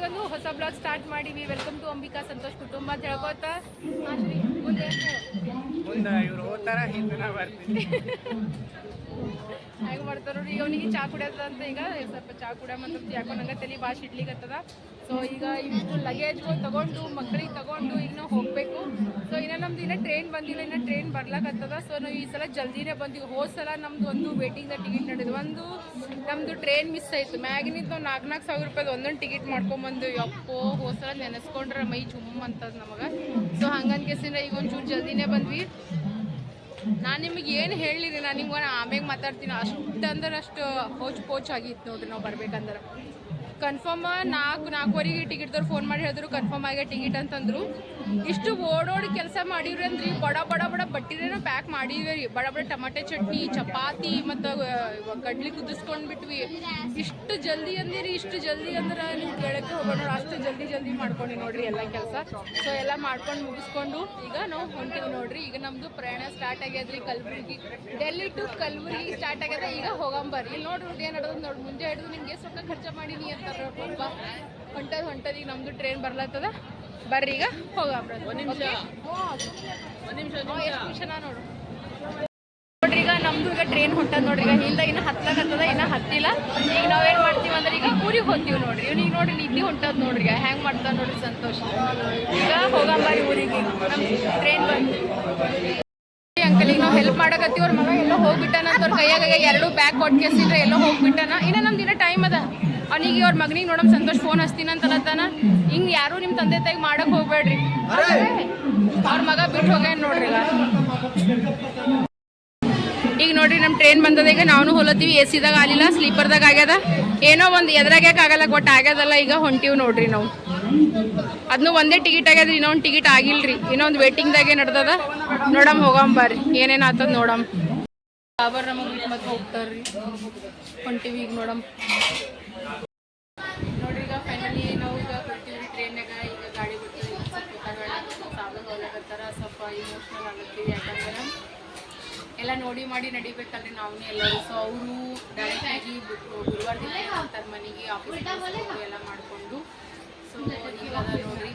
ಒಂದು ಹೊಸ blog start ಮಾಡಿವಿ ವೆಲ್ಕಮ್ ಟು ಅಂಬಿಕಾ ಸಂತೋಷ್ ಕುಟುಂಬ ಅಂತ ಹೇಳ್ಕೊತ ಮುಂದೆ. ಇವ್ರು ಹೋಗ್ತಾರ ಹಿಂದೆ ಬರ್ತೀನಿ ಹೆಂಗ್ ಮಾಡ್ತಾರ ನೋಡಿ ಅವನಿಗೆ ಚಾ ಕುಡಿಯೋದ ಅಂತ ಈಗ ಸ್ವಲ್ಪ ಚಾ ಕುಡಿಯಮಂತ ಯಾಕೋ ನಂಗೆ ತಲೆ ಭಾಳ ಇಡ್ಲಿಕ್ಕತ್ತದ ಸೊ ಈಗ ಇಷ್ಟು ಲಗೇಜ್ಗಳು ತಗೊಂಡು ಮಕ್ಕಳಿಗೆ ತಗೊಂಡು ನಾವು ಹೋಗ್ಬೇಕು. ಸೊ ಇನ್ನ ನಮ್ದು ಇನ್ನೂ ಟ್ರೈನ್ ಬಂದಿಲ್ಲ, ಇನ್ನ ಟ್ರೈನ್ ಬರ್ಲಾಕತ್ತದ ಸೊ ನಾವು ಈ ಸಲ ಜಲ್ದಿನೇ ಬಂದಿವಿ. ಹೋದ ಸಲ ನಮ್ದು ಒಂದು ವೇಟಿಂಗ್ ದ ಟಿಕೆಟ್ ನಡೆದು, ಒಂದು ನಮ್ದು ಟ್ರೈನ್ ಮಿಸ್ ಆಯ್ತು. ಮ್ಯಾಗಿನಿಂದ ನಾವು ನಾಲ್ಕು ನಾಲ್ಕು ಸಾವಿರ ರೂಪಾಯಿ ಒಂದೊಂದು ಟಿಕೆಟ್ ಮಾಡ್ಕೊಂಬಂದು ಯಪ್ಪೋ, ಹೋದ ಸಲ ನೆನೆಸ್ಕೊಂಡ್ರೆ ಮೈ ಜುಮ್ ಅಂತದ ನಮಗೆ. ಸೊ ಹಂಗನ್ಕೆಸಿಂದ ಈಗ ಒಂಚೂರು ಜಲ್ದಿನೇ ಬಂದ್ವಿ. ನಾನು ನಿಮಗೆ ಏನು ಹೇಳಿರಿ ನಾನು ನಿಮ್ಗೆ ಆಮೇಲೆ ಮಾತಾಡ್ತೀನಿ. ಅಷ್ಟು ಅಂದ್ರೆ ಅಷ್ಟು ಹೋಚ್ ಪೋಚ್ ಆಗಿತ್ತು ನೋಡ್ರಿ ನಾವು ಬರ್ಬೇಕಂದ್ರೆ. ಕನ್ಫರ್ಮ್ ನಾಲ್ಕು ನಾಲ್ಕುವರೆಗೆ ಟಿಕೆಟ್ದವ್ರು ಫೋನ್ ಮಾಡಿ ಹೇಳಿದ್ರು ಕನ್ಫರ್ಮ್ ಆಗಿ ಟಿಕೆಟ್ ಅಂತಂದ್ರು. ಇಷ್ಟು ಓಡೋಡಿ ಕೆಲಸ ಮಾಡಿವ್ರಿ ಅಂದ್ರಿ. ಬಡ ಬಡ ಬಡ ಬಟ್ಟಿರೇನ ಪ್ಯಾಕ್ ಮಾಡಿದ್ವಿ ರೀ ಬಡ ಬಡ ಟಮಾಟೆ ಚಟ್ನಿ, ಚಪಾತಿ ಮತ್ತು ಕಡ್ಲಿ ಕುದಿಸ್ಕೊಂಡ್ಬಿಟ್ವಿ ಇಷ್ಟು ಜಲ್ದಿ ಅಂದಿರಿ, ಇಷ್ಟು ಜಲ್ದಿ ಅಂದ್ರೆ ನೀವು ಕೇಳಕ್ಕೆ ಹೋಗೋಣ ಅಷ್ಟು ಜಲ್ದಿ ಜಲ್ದಿ ಮಾಡ್ಕೊಂಡಿ ನೋಡ್ರಿ ಎಲ್ಲ ಕೆಲಸ. ಸೊ ಎಲ್ಲ ಮಾಡ್ಕೊಂಡು ಮುಗಿಸ್ಕೊಂಡು ಈಗ ನಾವು ಹೊಂಟಿವಿ ನೋಡ್ರಿ. ಈಗ ನಮ್ದು ಪ್ರಯಾಣ ಸ್ಟಾರ್ಟ್ ಆಗ್ಯದ್ರಿ ಕಲಬುರ್ಗಿ. ಡೆಲ್ಲಿ ಟು ಕಲಬುರ್ಗಿ ಸ್ಟಾರ್ಟ್ ಆಗ್ಯದ, ಈಗ ಹೋಗಂಬರ್ರಿ. ಇಲ್ಲಿ ನೋಡ್ರಿ ಏನು ನಡೆದ್ ನೋಡಿ. ಮುಂಜೆ ಹಿಡಿದು ನಿಮ್ಗೆ ಸ್ವಲ್ಪ ಖರ್ಚು ಮಾಡೀನಿ ಪಾಪ ಹೊಂಟದ ಹೊಂಟದ. ಈಗ ನಮ್ದು ಟ್ರೈನ್ ಬರ್ಲತ್ತದ ಬರ್ರಿ ಈಗ ನೋಡು. ನೋಡ್ರಿ ಈಗ ನಮ್ದು ಈಗ ಟ್ರೈನ್ ಹೊಂಟದ ನೋಡ್ರಿ. ಈಗ ಹಿಂದ ಇನ್ನ ಹತ್ತದ ಇನ್ನ ಹತ್ತಿಲ್ಲ. ಈಗ ನಾವೇನ್ ಮಾಡ್ತೀವಿ ಅಂದ್ರೆ ಈಗ ಊರಿಗೆ ಹೋಗ್ತೀವಿ ನೋಡ್ರಿ. ಇವ್ನಿಗೆ ನೋಡ್ರಿ ನಿದ್ದೆ ಹೊಂಟದ್ ನೋಡ್ರಿ. ಈಗ ಹೆಂಗ್ ಮಾಡ್ತಾವ ನೋಡ್ರಿ ಸಂತೋಷ. ಈಗ ಹೋಗಂಬಾರಿ ಊರಿಗೆ. ಟ್ರೈನ್ ಬಂದು. ಅಂಕಲ್ ಈಗ ನಾವು ಹೆಲ್ಪ್ ಮಾಡಕತ್ತೀವಿ ಅವ್ರ ಮಗ. ಎಲ್ಲೋ ಹೋಗ್ಬಿಟ್ಟಾನ ಅಂತ ಅವ್ರ ಕೈಯಾಗ ಎರಡು ಬ್ಯಾಗ್ ಕೊಟ್ಕೆಸಿದ್ರೆ ಎಲ್ಲೋ ಹೋಗ್ಬಿಟ್ಟಾನ. ಇನ್ನ ನಮ್ದು ಇನ್ನ ಟೈಮ್ ಅದ. ಅವನಿಗೆ ಅವ್ರ ಮಗನಿಗೆ ನೋಡಮ್ ಸಂತೋಷ್ ಫೋನ್ ಹಚ್ತೀನಿ ಅಂತ ಹಿಂಗೆ ಹಿಂಗ್ ಯಾರು ನಿಮ್ ತಂದೆ ತಾಯಿಗೆ ಮಾಡಕ್ ಹೋಗ್ಬೇಡ್ರಿ. ಅವ್ರ ಮಗ ಬಿಟ್ಟು ಹೋಗ್ಯಾನ ನೋಡ್ರಿ ಈಗ. ನೋಡ್ರಿ ನಮ್ಮ ಟ್ರೈನ್ ಬಂದದ ಈಗ ನಾವು ಹೋಲತ್ತೀವಿ ಎ ಸಿದಾಗ ಆಗಲಿಲ್ಲ ಸ್ಲೀಪರ್ದಾಗ ಆಗ್ಯದ. ಏನೋ ಒಂದು ಎದ್ರಾಗ್ಯಾಕ ಆಗಲ್ಲ ಬಟ್ ಆಗ್ಯದಲ್ಲ ಈಗ ಹೊಂಟಿವಿ ನೋಡ್ರಿ ನಾವು. ಅದನ್ನು ಒಂದೇ ಟಿಕೆಟ್ ಆಗ್ಯದ್ರಿ ಇನ್ನೊಂದು ಟಿಕೆಟ್ ಆಗಿಲ್ರಿ. ಇನ್ನೊಂದು ವೇಟಿಂಗ್ದಾಗೆ ನಡ್ದದ. ನೋಡಮ್ ಹೋಗಮ್ ಬರ್ರಿ ಏನೇನು ಆತದ ನೋಡಮ್. ಬಾಬರ್ ನಮಗೆ ಮತ್ತೆ ಹೋಗ್ತಾರ್ರಿ. ಹೊಂಟಿವಿ ಈಗ ನೋಡಮ್. ನೋಡಿ ಮಾಡಿ ನಡಿಬೇಕಲ್ರಿ ನಾವು ಎಲ್ಲರೂ. ಸೊ ಅವರು ಡೈರೆಕ್ಟ್ ಆಗಿ ಗುರುವಾರ ದಿನ ಹೋಗ್ತಾರೆ ಮನೆಗೆ ಆಫೀಸ್ ಎಲ್ಲ ಮಾಡಿಕೊಂಡು. ಸೊ ಇವಾಗ ನೋಡ್ರಿ,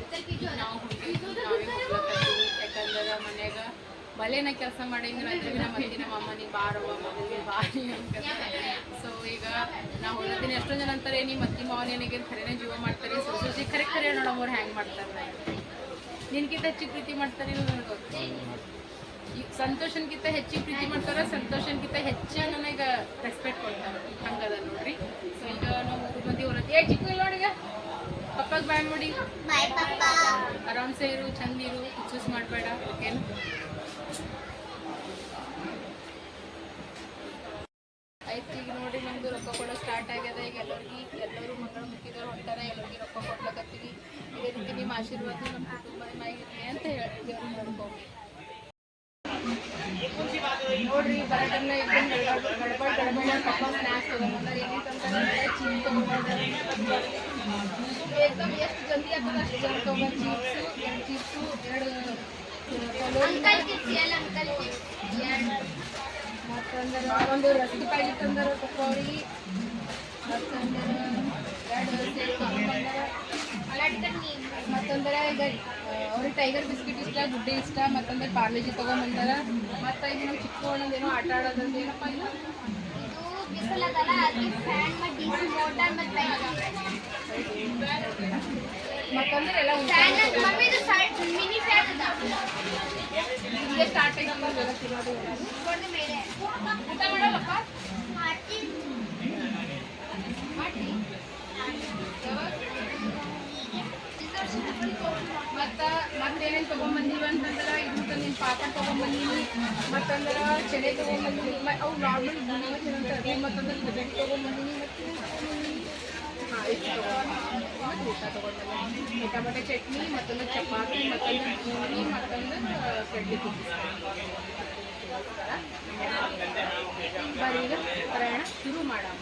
ನಾವು ಹುಡುಗಿ ನಾವೇ ಹೋಗ್ಲಕತ್ತೀವಿ ಯಾಕಂದ್ರೆ ಮನ್ಯಾಗ ಬಲೇನ ಕೆಲಸ ಮಾಡಿದ್ರೆ ಅಂದ್ರೆ ನಮ್ಮ ಅತ್ತಿ ನಮ್ಮ ಅಮ್ಮ ನೀ ಬಾರವ್ವ ಮಗಳಿಗೆ ಬಾರಿ ಅಂತ ಸೊ ಈಗ ನಾವು ದಿನ ಎಷ್ಟೊಂದು ಜನ ಅಂತಾರೆ ನಿಮ್ಮ ಅತ್ತಿ ಮಾವನೇನಿಗೆ ಖರೇನೆ ಜೀವ ಮಾಡ್ತಾರೆ, ಸೊಸೈಟಿ ಖರೆ ಖರೆ ನೋಡೋ ಅವ್ರು ಹೆಂಗೆ ಮಾಡ್ತಾರೆ? ನಿನ್ಗಿಂತ ಹೆಚ್ಚು ಪ್ರೀತಿ ಮಾಡ್ತಾರೆ ನನಗೆ ಗೊತ್ತು ಈ ಸಂತೋಷನ್ಕಿಂತ ಹೆಚ್ಚಿಗೆ ಪ್ರೀತಿ ಮಾಡ್ತಾರ ಸಂತೋಷನ್ಗಿಂತ ಹೆಚ್ಚು ನನಗೆ ರೆಸ್ಪೆಕ್ಟ್ ಕೊಡ್ತಾರೆ ಹಂಗದ ನೋಡ್ರಿ. ಸೊ ಈಗ ನಾವು ಮೂರು ಮಂದಿ ಹೊರತಿ ಏ ಚಿಕ್ಕ ನೋಡಿಗ? ಪಪ್ಪಗೆ ಬಾಯ್ ಮಾಡಿ. ಆರಾಮ್ ಸೇರು ಚಂದ ಇರು ಚೂಸ್ ಮಾಡಬೇಡ ಓಕೆನಾ ಆಯ್ತು ಈಗ ನೋಡಿ ನಮ್ದು ರೊಕ್ಕ ಕೊಡೋ ಸ್ಟಾರ್ಟ್ ಆಗ್ಯದ. ಈಗ ಎಲ್ಲರಿಗೆ ಎಲ್ಲರೂ ಮಕ್ಕಳು ಮುಟ್ಟಿದವ್ರು ಹೊಂಟಾರ ಎಲ್ಲರಿಗೆ ರೊಕ್ಕ ಕೊಡ್ಲಕತ್ತೀವಿ. ಇದೇ ರೀತಿ ನಿಮ್ಮ ಆಶೀರ್ವಾದ ನಮ್ಮ ಕುಟುಂಬ ಮ್ಯಾಗಿರ್ಲಿ ಅಂತ ಹೇಳಿ ದೇವ್ರು ನೋಡ್ರಿ ಬರೋದನ್ನ ಗಡ್ಬಡ್ ಮತ್ತಂದ್ರೆ ಒಂದು ರಸ್ತೆ ಪ್ಯಾಕೆಟ್ ತಂದ್ರೆ ಮತ್ತಂದ್ರೆ ಮತ್ತೊಂದರ ಈಗ ಅವ್ರಿಗೆ ಟೈಗರ್ ಬಿಸ್ಕಿಟ್ ಇಷ್ಟ ಗುಡ್ಡೆ ಇಷ್ಟ ಮತ್ತೊಂದ್ರೆ ಪಾರ್ಲೇಜಿ ತಗೊಂಬಂದಾರ. ಮತ್ತೆ ಈಗ ನಮ್ಮ ಚಿಕ್ಕ ಏನೋ ಆಟ ಆಡೋದಂದ್ರೆ ಏನಪ್ಪ ಇದು? ಮತ್ತೊಂದ್ರೆ ಎಲ್ಲ ಸ್ಟಾರ್ಟ್. ಊಟ ಮಾಡಲ್ಲಪ್ಪ ಮತ್ತ ಮತ್ತೇನೇನು ತೊಗೊಂಬಂದೀವಿ ಅಂತಂದ್ರೆ ಇದು ತಂದಿನ ಪಾಪಡ್ ತೊಗೊಂಬಂದೀನಿ ಮತ್ತಂದ್ರೆ ಚೆನೆ ತೊಗೊಂಬಂದೀನಿ ಮ ಅವು ನಾರ್ಮಲ್ ಗುಣಿವ ಚೆನೆ ಅಂತ ಅದು ಮತ್ತಂದ್ರೆ ಬ್ರೆಡ್ ತೊಗೊಂಬಂದೀನಿ ಮತ್ತು ಹಾಂ ತೊಗೊಂಬಂದೀನಿ ಮತ್ತು ಊಟ ಟೊಮೆಟೊ ಚಟ್ನಿ, ಮತ್ತೊಂದು ಚಪಾತಿ, ಮತ್ತೊಂದು ಪೂರಿ, ಮತ್ತೊಂದು ಕಡ್ಲಿ ಬರೀ ಪ್ರಯಾಣ ಶುರು ಮಾಡಮ್ಮ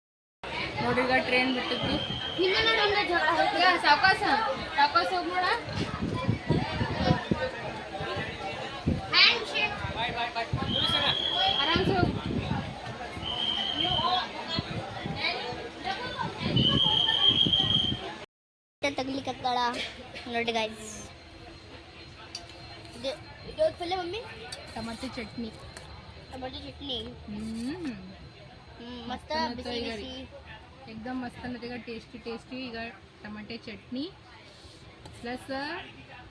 ನೋಡ್ರಿ ಈಗ ಟ್ರೈನ್ ಬಿಟ್ಟಿದ್ದು ಈಗ ಸಾವಕಾಶ ಸಾವಕಾಶ ಹೋಗಿ ನೋಡ ಆರಾಮ್ಸೆ. ಹೋಗಿ ತಗ್ಲಿಕತ್ತಾಳ ನೋಡಿ ಗಾಯ್ಸ್ ಇದು ಇದು ಪಲ್ಯ ಮಮ್ಮಿ? ಟಮಾಟೆ ಚಟ್ನಿ. ಟೊಮೆಟೊ ಚಟ್ನಿ. ಹ್ಮ್. ಹ್ಮ್ ಮಸ್ತ ಮಸ್ತ್ ಬಿಸಿ ಅನ್ನತ್ತೆ ಈಗ ಬಿಸಿ एकदम मस्त ಅನ್ನತ್ತೆ ಈಗ ಟೇಸ್ಟಿ ಟೇಸ್ಟಿ ಈಗ ಟಮಾಟೆ ಚಟ್ನಿ ಪ್ಲಸ್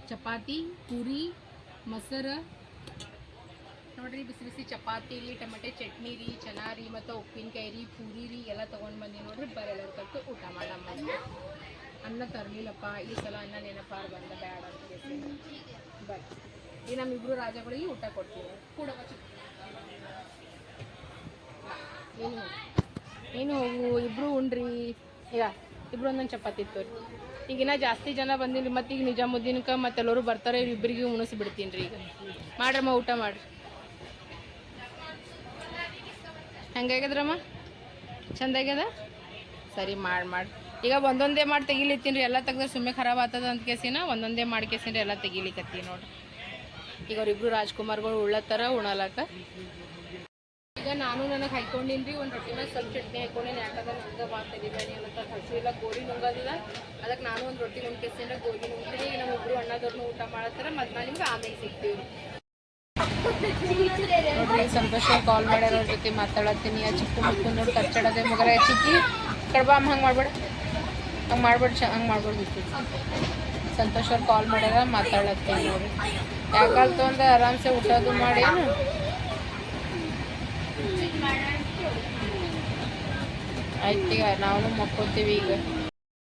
ಚಪಾತಿ ಪೂರಿ ಮೊಸರು ನೋಡ್ರಿ ಬಿಸಿ ಬಿಸಿ ಚಪಾತಿ ರೀ ಟಮಾಟೆ ಚಟ್ನಿ ರೀ ಚೆನ್ನ ರೀ ಮತ್ತು ಉಪ್ಪಿನಕಾಯಿ ರೀ ಪೂರಿ ರೀ ಎಲ್ಲ ತೊಗೊಂಡು ಬಂದಿ ನೋಡ್ರಿ ಬರೆಲ್ಲರ ಕತ್ತು ಊಟ ಮಾಡಮ್ಮ ಅನ್ನ ತರಲಿಲ್ಲಪ್ಪ ಈ ಸಲ ಅನ್ನ ನೆನಪ ಬಂದ ಬೇಡ ಅಂತ ಕೇಳ್ತೀನಿ ಬರ್ರಿ ಈ ನಮ್ಮಿಬ್ರು ರಾಜಗಳಿಗೆ ಊಟ ಕೊಡ್ತೀವಿ ಕೂಡ ಏನು ಏನು ಹೋಗು ಇಬ್ರು ಉಂಡ್ರಿ. ಈಗ ಇಬ್ರು ಒಂದೊಂದು ಚಪಾತಿ ಇತ್ತು ರೀ. ಈಗಿನ ಜಾಸ್ತಿ ಜನ ಬಂದಿಲ್ಲ, ಮತ್ತೆ ಈಗ ಮತ್ತು ಎಲ್ಲರೂ ಬರ್ತಾರೆ ಇಬ್ಬರಿಗೆ ಉಣಿಸಿ ಬಿಡ್ತೀನಿ ರೀ ಈಗ. ಮಾಡ್ರಮ್ಮ, ಊಟ ಮಾಡ್ರಿ. ಹೆಂಗಾಗ್ಯದ್ರಮ್ಮ? ಚಂದ ಆಗ್ಯದ ಸರಿ, ಮಾಡಿ ಮಾಡಿ. ಈಗ ಒಂದೊಂದೇ ಮಾಡಿ ತೆಗಿಲಿತ್ತೀನಿ ರೀ ಎಲ್ಲ ತೆಗ್ದ್ರೆ ಸುಮ್ಮನೆ ಖರಾಬ್ ಆಗ್ತದ ಅಂತ ಕೇಸಿನ, ಒಂದೊಂದೇ ಮಾಡಿ ಕೇಸಿನ ಎಲ್ಲ ತೆಗಿಲಿಕತ್ತೀನಿ ನೋಡ್ರಿ. ಈಗ ಅವ್ರಿಬ್ರು ರಾಜ್ಕುಮಾರ್ಗಳು ಉಳ್ಳತ್ತಾರ, ಉಣಲಕ್ಕ. ಈಗ ನಾನು ನನಗೆ ಹಾಕೊಂಡಿನಿ ರೀ ಒಂದು ರೊಟ್ಟಿ ಮೇಲೆ ಸ್ವಲ್ಪ ಚಟ್ನಿ ಹಾಕೊಂಡೇನಿ, ಯಾಕಂದ್ರೆ ನನಗೆ ಭಾಳ ತೆಗಿಬೇಡಿ ಅನ್ನೋ ಹಸು ಇಲ್ಲ ಗೋರಿ ನುಂಗೋದಿಲ್ಲ. ಅದಕ್ಕೆ ನಾನು ಒಂದು ರೊಟ್ಟಿ ನುಂಗ್ಕೇಸಿಂದ ಗೋರಿ ನುಂಗ್ತೀನಿ ನಮ್ಮ ಒಬ್ಬರು ಅಣ್ಣದವ್ರನ್ನ ಊಟ ಮಾಡತ್ತಾರ, ಮತ್ತು ನಾನು ನಿಮ್ಗೆ ಆಮೇಲೆ ಸಿಗ್ತೀವಿ ನೋಡ್ರಿ, ಸಂತೋಷ ಕಾಲ್ ಮಾಡ್ಯಾರ ಜೊತೆ ಮಾತಾಡತ್ತೀನಿ. ಆ ಚಿಕ್ಕ ಮಕ್ಕಳು ನೋಡಿ ಕಚ್ಚಡದೆ ಮಗರ ಚಿಕ್ಕಿ. ಕಡ್ಬಾಮ್ ಹಂಗೆ ಮಾಡ್ಬೇಡ. ಹಂಗೆ ಮಾಡ್ಬೇಡ ಹಂಗೆ ಮಾಡ್ಬೋದು ಸಂತೋಷ ಅವ್ರು ಕಾಲ್ ಮಾಡ್ಯಾರ, ಮಾತಾಡತ್ತೀನಿ ನೋಡ್ರಿ. ಯಾಕಲ್ತು ಅಂದ್ರೆ ಆರಾಮ್ಸೆ ಊಟದು ಮಾಡಿ ಆಯ್ತು ಈಗ ನಾವು ಮಕ್ಕೋತೀವಿ ಈಗ.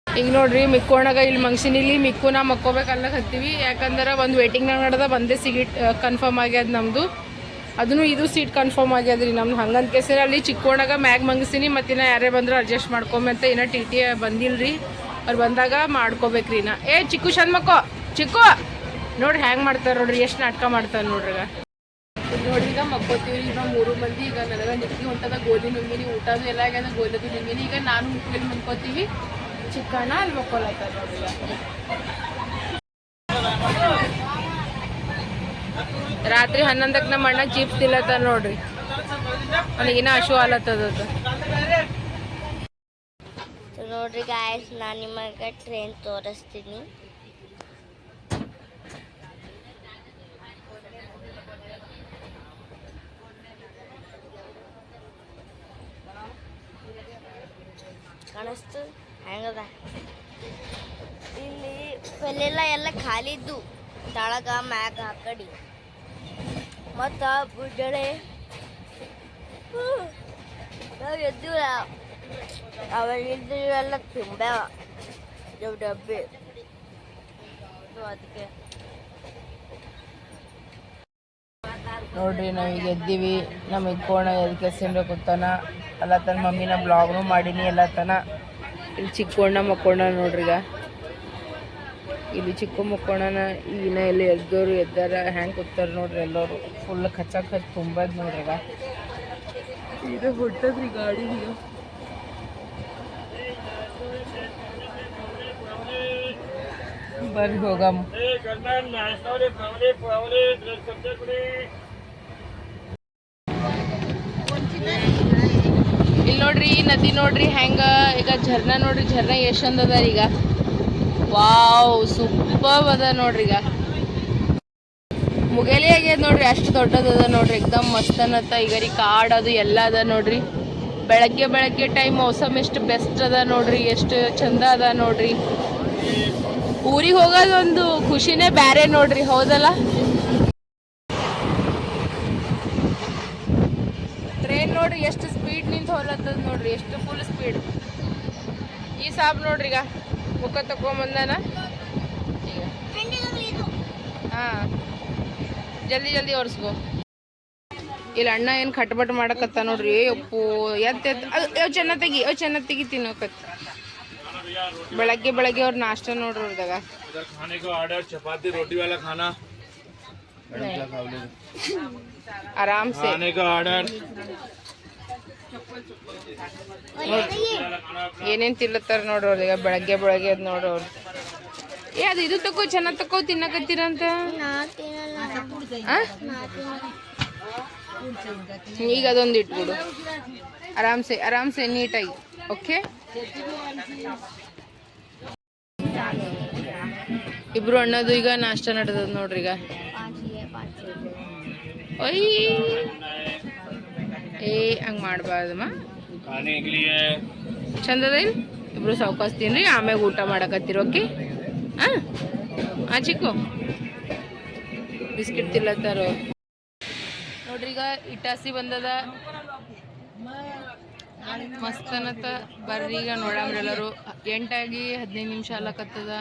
ಈಗ ನೋಡ್ರಿ, ಮಿಕ್ಕೋಣಾಗ ಇಲ್ಲಿ ಮಂಗ್ಸಿನಿಲಿ ನಾ ಮಕ್ಕೋಬೇಕಲ್ಲ ಹತ್ತೀವಿ ಯಾಕಂದ್ರೆ ಒಂದು ವೇಟಿಂಗ್ನಾಗ ನಡೆದ ಒಂದೇ ಸಿಗಿಟ್ ಕನ್ಫರ್ಮ್ ಆಗ್ಯದ ನಮ್ಮದು ಅದನ್ನು ಇದು ಸೀಟ್ ಕನ್ಫರ್ಮ್ ಆಗ್ಯದ್ರಿ ನಮ್ದು. ಹಂಗಂತ ಕೇಸರಿ ಅಲ್ಲಿ ಚಿಕ್ಕೋಣಾಗ ಮ್ಯಾಗ್ ಮಂಗಿಸಿನಿ ಮತ್ತಿನ್ನ ಯಾರೇ ಬಂದ್ರೆ ಅಡ್ಜಸ್ಟ್ ಮಾಡ್ಕೊಂಬ ಅಂತ ಇನ್ನೂ ಟಿ ಟಿ ಬಂದಿಲ್ರಿ. ಅವ್ರು ಬಂದಾಗ ಮಾಡ್ಕೋಬೇಕ್ರಿ ನಾ ಏ, ಚಿಕ್ಕು ಚಂದ್ ಮಕ್ಕೋ ಚಿಕ್ಕು! ನೋಡ್ರಿ, ಹ್ಯಾಂಗೆ ಮಾಡ್ತಾರೆ ನೋಡ್ರಿ, ಎಷ್ಟು ನಾಟಕ ಮಾಡ್ತಾರೆ ನೋಡ್ರಿ ಈಗ ಈಗ ಮಕ್ಕೋತೀವಿ, ಈಗ ಮೂರು ಮಂದಿ, ಈಗ ನನಗೆ ನಿಕ್ಕಿ ಹೊಂಟದ ಗೋಲಿ ನುಂಗಿನಿ ಊಟದು ಎಲ್ಲ ಆಗ್ಯದ ಗೋಲಿದು ನುಂಗಿನಿ, ಈಗ ನಾನು ಮುಕ್ಕಿಲ್ ಮನ್ಕೋತೀವಿ ಚಿಕ್ಕಣ್ಣ ಅಲ್ಲಿ ಮಕ್ಕೊಳತ್ತಾರ ನೋಡ್ರಿ ಈಗ. ರಾತ್ರಿ ಹನ್ನೊಂದಕ್ಕೆ ನಮ್ಮ ಅಣ್ಣ ಚಿಪ್ಸ್ ತಿಲ್ಲತ್ತ ನೋಡ್ರಿ. ಅವನಿಗಿನ ಹಶು ಆಲತ್ತದ ನೋಡ್ರಿ ಗಾಯಸ್ ನಾನು ನಿಮಗೆ ಟ್ರೈನ್ ತೋರಿಸ್ತೀನಿ. ಕಾಣಿಸ್ತು? ಹೆಂಗದ ಇಲ್ಲಿ ಪಲ್ಲೆಲ್ಲ ಎಲ್ಲ ಖಾಲಿ ಇದ್ದು ತಳಗ ಮ್ಯಾಗ ಆ ಕಡೆ. ಮತ್ತು ಬುಡ್ಡಳೆ ನಾವು ಎದ್ದಿಲ್ಲ ಅವಾಗಿದ್ದು ಎಲ್ಲ ತುಂಬ್ಯಾವ ಇವು ಡಬ್ಬಿ. ಸೊ ಅದಕ್ಕೆ ನೋಡ್ರಿ ನಾವು ಎದ್ದೀವಿ. ನಮ್ಮ ಇಕ್ಕೋಣ ಎದಕ್ಕೆ ಸಿಂಡ್ರೆ ಕೂತಾನ. ಅಲ್ಲ ತನ್ನ ನಮ್ಮ ಬ್ಲಾಗ್ನು ಮಾಡೀನಿ ಎಲ್ಲ ತನ. ಇಲ್ಲಿ ಚಿಕ್ಕೋಣ ಮಕ್ಕೋಣ ನೋಡ್ರಿಗ ಈಗ. ಇಲ್ಲಿ ಚಿಕ್ಕ ಮಕ್ಕೋಣನ ಈಗಿನ ಇಲ್ಲಿ ಎದ್ದೋರು ಎದ್ದಾರ ಹ್ಯಾಂಗೆ ಕೂತಾರ ನೋಡ್ರಿ ಎಲ್ಲರೂ. ಫುಲ್ ಖಚ್ಚ ಖಚ್ ತುಂಬದ್ ನೋಡ್ರಿಗ ಈಗ ಇದು ಹೊಟ್ಟದ್ರಿ ಗಾಡಿ ಬರ್ರಿ ಹೋಗಮ್ಮ ಇಲ್ಲಿ ನೋಡ್ರಿ ನದಿ ನೋಡ್ರಿ, ಹೆಂಗ, ಈಗ ಝರ್ನ ನೋಡ್ರಿ, ಝರ್ನ ಎಷ್ಟು ಚಂದ ಅದ ಈಗ. ವಾವ್ ಸೂಪರ್ ಅದ ನೋಡ್ರಿ ಈಗ. ಮುಗೇಲಿ ಆಗ್ಯದ ನೋಡ್ರಿ, ಅಷ್ಟು ದೊಡ್ಡದದ ನೋಡ್ರಿ, ಎಕ್ದಮ್ ಮಸ್ತ್ ಅನ್ನತ್ತ. ಈಗ ರೀ ಕಾಡದು ಅದು ಎಲ್ಲ ಅದ ನೋಡ್ರಿ. ಬೆಳಗ್ಗೆ ಬೆಳಗ್ಗೆ ಟೈಮ್ ಮೌಸಮ್ ಎಷ್ಟು ಬೆಸ್ಟ್ ಅದ ನೋಡ್ರಿ, ಎಷ್ಟು ಚಂದ ಅದ ನೋಡ್ರಿ. ಊರಿಗೆ ಹೋಗೋದೊಂದು ಖುಷಿನೇ ಬೇರೆ ನೋಡ್ರಿ, ಹೌದಲ್ಲ? ನೋಡ್ರಿ ಎಷ್ಟು ಫುಲ್ ಸ್ಪೀಡ್ ಈ ಸಾಬ್ ನೋಡ್ರಿ ಈಗ ಮುಖ ತಕೊಂಬಂದಾನ ಈಗ ಹಾ ಜಲ್ದಿ ಜಲ್ದಿ ಒರೆಸ್ಕೋ ಇಲ್ಲಿ ಅಣ್ಣ ಏನು ಕಟ್ಬಟ್ ಮಾಡಕತ್ತ ನೋಡ್ರಿ ಏ ಅಪ್ಪು ಎತ್ತ ಎತ್ತ ಅವ್ ಚೆನ್ನ ತೆಗಿ ಅವ್ ಚೆನ್ನ ತೆಗಿ ತಿನ್ನೋಕತ್ತ ಬೆಳಗ್ಗೆ ಬೆಳಗ್ಗೆ ಅವ್ರ ನಾಷ್ಟ ನೋಡ್ರಿ ಅವ್ರದಾಗ उधर खाने का ऑर्डर चपाती रोटी वाला खाना ಆರಾಮ್ ಸೆ खाने का ऑर्डर ಏನೇನ್ ತಿನ್ಲತ್ತಾರ ನೋಡ್ರಿ ಅವ್ರೀಗ ಬೆಳಗ್ಗೆ ಬೆಳಗ್ಗೆ ಅದ್ ನೋಡ್ರಿ ಅವ್ರು. ಏ ಅದು ಇದು ತಕೋ ಚೆನ್ನಾಗ್ ತಕೋ ತಿನ್ನಕತ್ತೀರಂತ? ಈಗ ಅದೊಂದು ಇಟ್ಬಿಡು. ಆರಾಮ್ಸೆ ಆರಾಮ್ಸೆ ನೀಟಾಗಿ ಓಕೆ? ಇಬ್ರು ಅಣ್ಣದು ಈಗ ನಾಷ್ಟ ನಡೆದದ ನೋಡ್ರಿ ಈಗ. ಒಯ್ ಏ ಹಂಗೆ ಮಾಡಬಾರ್ದಮ್ಮ. ಚಂದದೇನು ಇಬ್ರು ಸಾವ್ಕಾಸ ತಿನ್ರಿ ಆಮ್ಯಾಗ ಊಟ ಮಾಡಕತ್ತೀರಿ ಓಕೆ? ಹಾಂ ಆ ಚಿಕ್ಕು. ಬಿಸ್ಕಿಟ್ ತಿಲ್ಲತ್ತಾರ. ನೋಡ್ರಿ ಈಗ ಇಟಾಸಿ ಬಂದದ. ಮಸ್ತ್ ಅನ್ನತ್ತ. ಬರ್ರಿ ಈಗ ನೋಡಮ್ರಿ ಎಲ್ಲರೂ. ಎಂಟಾಗಿ ಹದಿನೈದು ನಿಮಿಷ ಅಲ್ಲಕತ್ತದ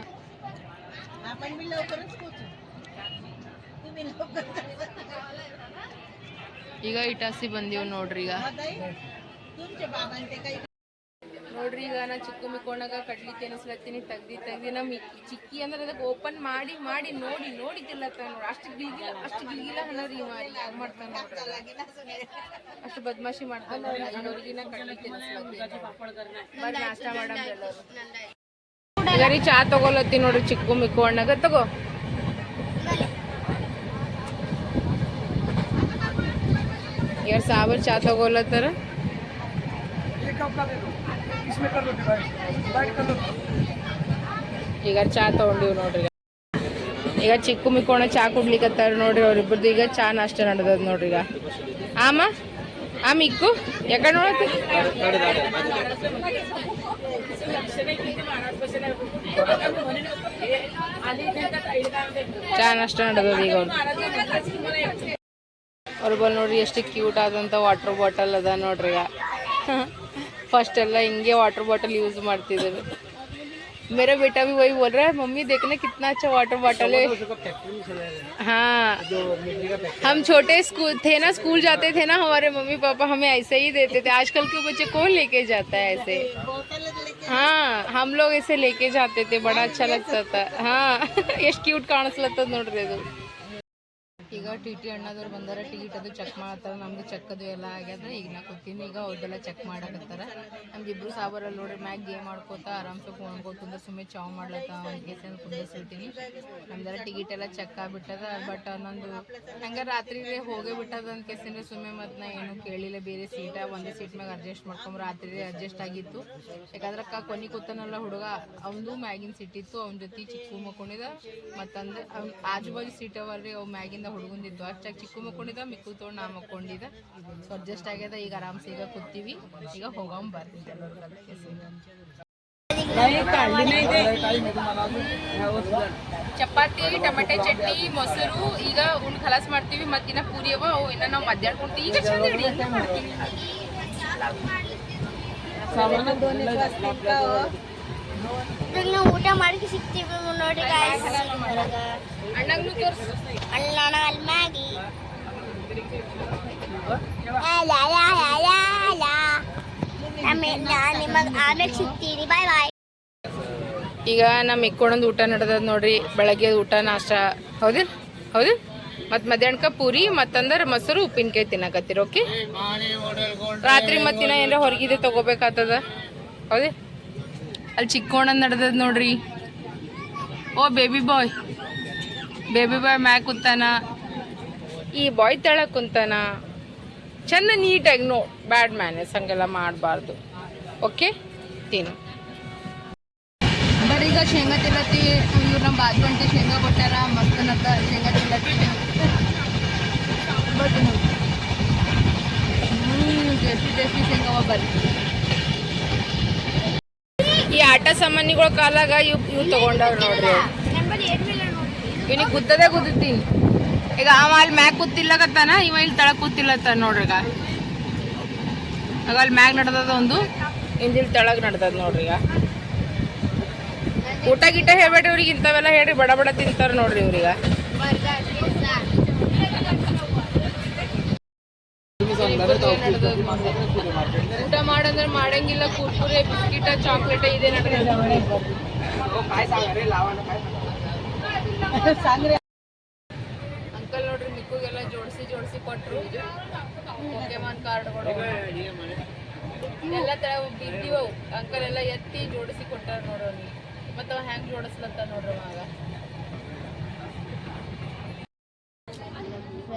ಈಗ ಇಟಾಸಿ ಬಂದೀವಿ ನೋಡ್ರಿ ಈಗ. ನೋಡ್ರಿ, ಈಗ ನಾ ಚಿಕ್ಕು ಮಿಕ್ಕೊಂಡಾಗ ಕಡ್ಲಿ ಕೆನಿಸ್ಲತ್ತೀನಿ ತೆಗ್ದಿ ತೆಗ್ದಿ, ನಮ್ ಈ ಚಿಕ್ಕಿ ಅಂದ್ರೆ ಅದಕ್ಕೆ ಓಪನ್ ಮಾಡಿ ಮಾಡಿ, ನೋಡಿ ನೋಡಿ ತಿಲ್ಲತ್ತ ನೋಡ್ರಿ. ಅಷ್ಟು ಗಿಲ್ಗಿಲ್ಲ ಅಷ್ಟು ಗಿಲ್ಗಿಲ್ಲ ಹಣರಿ ಮಾಡಿ ಮಾಡ್ತಾನ ಅಷ್ಟು ಬದ್ಮಾಶಿ ಮಾಡ್ತಾನೆ ಚಾ ತಗೊಲತ್ತಿ ನೋಡ್ರಿ ಚಿಕ್ಕು ಮಿಕ್ಕೋಣ್ಣಾಗ ತಗೋ. ಯಾರು ಸಾಬರ್ ಚಾ ತಗೊಲತ್ತಾರ ಈಗ ಚಾ ತಗೊಂಡಿವಿ ನೋಡ್ರಿ. ಈಗ ಚಿಕ್ಕು ಮಿಕ್ಕೋಣ ಚಾ ಕುಡ್ಲಿಕ್ಕತ್ತಾರ ನೋಡ್ರಿ ಅವ್ರಿಬ್ರದ್ದು ಈಗ ಚಾ ನಾಷ್ಟ ನಡೆದದ ನೋಡ್ರಿ ಈಗ. ಆಮ, ಆ ಮಿಕ್ಕು ಯಾಕಡೆ ನೋಡತ್ತೆ ಚಾ ನಾಷ್ಟ ನಡೆದದ ಈಗ ಅವ್ರ ಬಲ್ ನೋಡ್ರಿ ಎಷ್ಟು ಕ್ಯೂಟ್ ಆದಂಥ ವಾಟರ್ ಬಾಟಲ್ ಅದ ನೋಡ್ರಿ ಈಗ ಫಸ್ಟ್ ಎಲ್ಲ ಹಿಂಗೆ ವಾಟರ್ ಬಾಟಲ್ ಯೂಸ್ ಮಾಡ್ತಿದ್ರು मेरा बेटा भी वही बोल रहा है मम्मी देखना कितना अच्छा वाटर बॉटल है हाँ हम छोटे स्कूल थे ना स्कूल जाते थे ना हमारे मम्मी पापा हमें ऐसे ही देते थे आजकल के बच्चे कौन लेके जाता है ऐसे हाँ हम लोग ऐसे लेके जाते थे बड़ा अच्छा लगता था हाँ ಎಷ್ಟು ಕ್ಯೂಟ್ ಕಾಣಿಸ್ಲತ್ತದ ನೋಡ್ರಿ ಅದು ಈಗ ಟಿ ಟಿ ಅಣ್ಣದವ್ರು ಬಂದಾರ ಟಿಕೆಟ್ ಅದು ಚೆಕ್ ಮಾಡತ್ತಾರ, ನಮ್ದು ಚೆಕ್ ಅದು ಎಲ್ಲ ಆಗ್ಯದ, ಈಗ ನಾ ಕೂತೀನಿ, ಈಗ ಅವ್ರದ್ದೆಲ್ಲ ಚೆಕ್ ಮಾಡಕತ್ತಾರ. ನಮ್ದು ಇಬ್ರು ಸಾಬರಲ್ಲಿ ನೋಡ್ರಿ, ಮ್ಯಾಗ ಗೇಮ್ ಆಡ್ಕೋತ ಆರಾಮ್ಸೆ ಕುಣ್ಕೋತಂದ್ರೆ ಸುಮ್ಮನೆ ಚಾವ್ ಮಾಡ್ಲತ್ತ ಒಂದು ಕೇಸ್ ಕುಂದಿಸ್ಬಿಟ್ಟಿನಿ ನಮ್ದೆಲ್ಲ ಟಿಕೆಟ್ ಎಲ್ಲ ಚೆಕ್ ಆಗ್ಬಿಟ್ಟದ ಬಟ್ ನಂದು ಹಂಗ ರಾತ್ರಿ ಹೋಗೇ ಬಿಟ್ಟದ ಅಂತ ಕೇಸಿಂದ್ರೆ ಸುಮ್ಮನೆ ಮತ್ತೆ ನಾ ಏನು ಕೇಳಿಲ್ಲ, ಬೇರೆ ಸೀಟ ಒಂದೇ ಸೀಟ್ ಮ್ಯಾಗ ಅಡ್ಜಸ್ಟ್ ಮಾಡ್ಕೊಂಡ್ ರಾತ್ರಿ ಅಡ್ಜಸ್ಟ್ ಆಗಿತ್ತು. ಯಾಕಂದ್ರೆ ಕ ಕೊನೆ ಕೂತನಲ್ಲ ಹುಡುಗ ಅವನು ಮ್ಯಾಗಿನ ಸೀಟ್ ಇತ್ತು, ಅವನ ಜೊತೆ ಚಿಕ್ಕು ಮಕ್ಕೊಂಡಿದ ಮತ್ತಂದ್ರೆ ಅವ್ನ ಆಜು ಬಾಜು ಸೀಟ್ ಅವರ್ರಿ, ಅವ್ ಮ್ಯಾಗಿಂದ ಹುಡುಗಂದಿದ್ದು. ಅಷ್ಟಾಗಿ ಚಿಕ್ಕು ಮಕ್ಕೊಂಡಿದ್ದ ಮಿಕ್ಕು ತೊಗೊಂಡು ನಾ ಮಕ್ಕೊಂಡಿದ್ದ ಸೊ ಅಡ್ಜಸ್ಟ್ ಆಗ್ಯದ. ಈಗ ಆರಾಮ್ಸೆ ಈಗ ಕೂತೀವಿ. ಈಗ ಹೋಗಮ್ ಬರ್ತಿದ್ದೆ ಚಪಾತಿ ಟೊಮೆಟೊ ಚಟ್ನಿ ಮೊಸರು ಈಗ ಉಂಡು ಖಲಾಸ್ ಮಾಡ್ತೀವಿ. ಮತ್ತಿನ್ನ ಪೂರಿ ಅವ ಅವು ಇನ್ನ ನಾವು ಮಧ್ಯಾಹ್ನ ಈಗ ಚಂದ ಮಾಡ್ತೀವಿ ಇವಾಗ ನಾವು ಊಟ ಮಾಡಿ ಸಿಗ್ತೀವಿ ನೋಡಿ ಗಾಯ್ಸ್ ಅಣ್ಣಂಗೂ ತೋರ್ಸು. ಅಲ್ಲ ಅಲ್ಲಿ ಮ್ಯಾಗಿ ನಿಮಗೆ ಆಮೇಲೆ ಸಿಗ್ತೀನಿ. ಬಾಯ್ ಬಾಯ್ ಈಗ ನಮ್ಮ ಇಕ್ಕೊಂಡೊಂದು ಊಟ ನಡೆದದ ನೋಡ್ರಿ ಬೆಳಗ್ಗೆ ಊಟ ನಾಷ್ಟ. ಹೌದಿಲ್ಲ ಹೌದಿಲ್ಲ ಮತ್ತು ಮಧ್ಯಾಹ್ನಕ್ಕೆ ಪೂರಿ ಮತ್ತಂದ್ರೆ ಮೊಸರು ಉಪ್ಪಿನಕಾಯಿ ತಿನ್ನಕತ್ತೀರಿ ಓಕೆ ರಾತ್ರಿ ಮತ್ತಿನ ಏನಾರ ಹೊರಗಿದೆ ತಗೋಬೇಕಾತದ. ಹೌದಿ. ಅಲ್ಲಿ ಚಿಕ್ಕೋಣ ನಡೆದದ ನೋಡ್ರಿ. ಓ ಬೇಬಿ ಬಾಯ್ ಬೇಬಿ ಬಾಯ್ ಮ್ಯಾಕ್ ಕುಂತಾನ. ಈ ಬಾಯ್ ತಳ ಕುಂತಾನ. ಚೆಂದ ನೀಟಾಗಿ ನೋ ಬ್ಯಾಡ್ ಮ್ಯಾನೇಜ್ ಹಂಗೆಲ್ಲ ಮಾಡಬಾರ್ದು. ಓಕೆ ತಿನ್ನು. ಬರೀಗ ಶೇಂಗಾ ತಿನ್ನತ್ತಿ ಇವ್ರು ನಮ್ಮ ಬಾಜು ಶೇಂಗಾ ಕೊಟ್ಟಾರ ಮಸ್ತ್ ನತ್ತ ಶೇಂಗಾ ತಿಲ್ಲತ್ತಿ. ಬಟ್ ಹ್ಞೂ ಟೇಸ್ಟಿ ಟೇಸ್ಟಿ ಶೇಂಗಾವ ಬರ್ರಿ. ಈ ಆಟ ಸಾಮಾನ್ಯಗಳ ಕಾಲಾಗ ಇವ್ ಇವ್ ತಗೊಂಡವ್ರು ನೋಡ್ರಿ ಇವನಿಗೆ ಗುದ್ದದೇ ಗುದ್ದುತ್ತೀನಿ ಈಗ ಅವ ಅಲ್ಲಿ ಮ್ಯಾಗ್ ಕೂತಿಲ್ಲಕತ್ತಾನ ಇವ ಇಲ್ಲಿ ತಳ ಕೂತಿಲ್ಲತ್ತಾನ ನೋಡ್ರಿ ಈಗ. ಆಗ ಅಲ್ಲಿ ಮ್ಯಾಗ್ ನಡ್ದದ ಒಂದು. ಇಂದಿಲ್ ತಳಗ್ ನಡ್ದದ ನೋಡ್ರಿ ಈಗ. ಊಟ ಗೀಟ ಹೇಳ್ಬೇಡ್ರಿ ಇವ್ರಿಗೆ ಇಂಥವೆಲ್ಲ ಹೇಳ್ರಿ ಬಡ ಬಡ ತಿಂತಾರ ನೋಡ್ರಿ ಇವ್ರೀಗ ಇಬ್ಬರದು ನಡೆದದ ಊಟ ಮಾಡಂದ್ರೆ ಮಾಡಂಗಿಲ್ಲ, ಕುರ್ಕುರೆ, ಬಿಸ್ಕಿಟ, ಚಾಕ್ಲೇಟ್, ಇದೆ ಅಂಕಲ್ ನೋಡ್ರಿ, ಮಿಕ್ಕುಗೆಲ್ಲ ಜೋಡಿಸಿ ಜೋಡಿಸಿ ಕೊಟ್ರು. ಕಾರ್ಡ್ಗಳು ಎಲ್ಲ ತರ ಬಿದ್ದಿವ ಅಂಕಲ್ ಎಲ್ಲ ಎತ್ತಿ ಜೋಡಿಸಿ ಕೊಟ್ಟಾರ ನೋಡ್ರಿ ಮತ್ತೆ ಹೆಂಗ್ ಜೋಡಿಸ್ಲಂತ ನೋಡ್ರಿ ಮಗ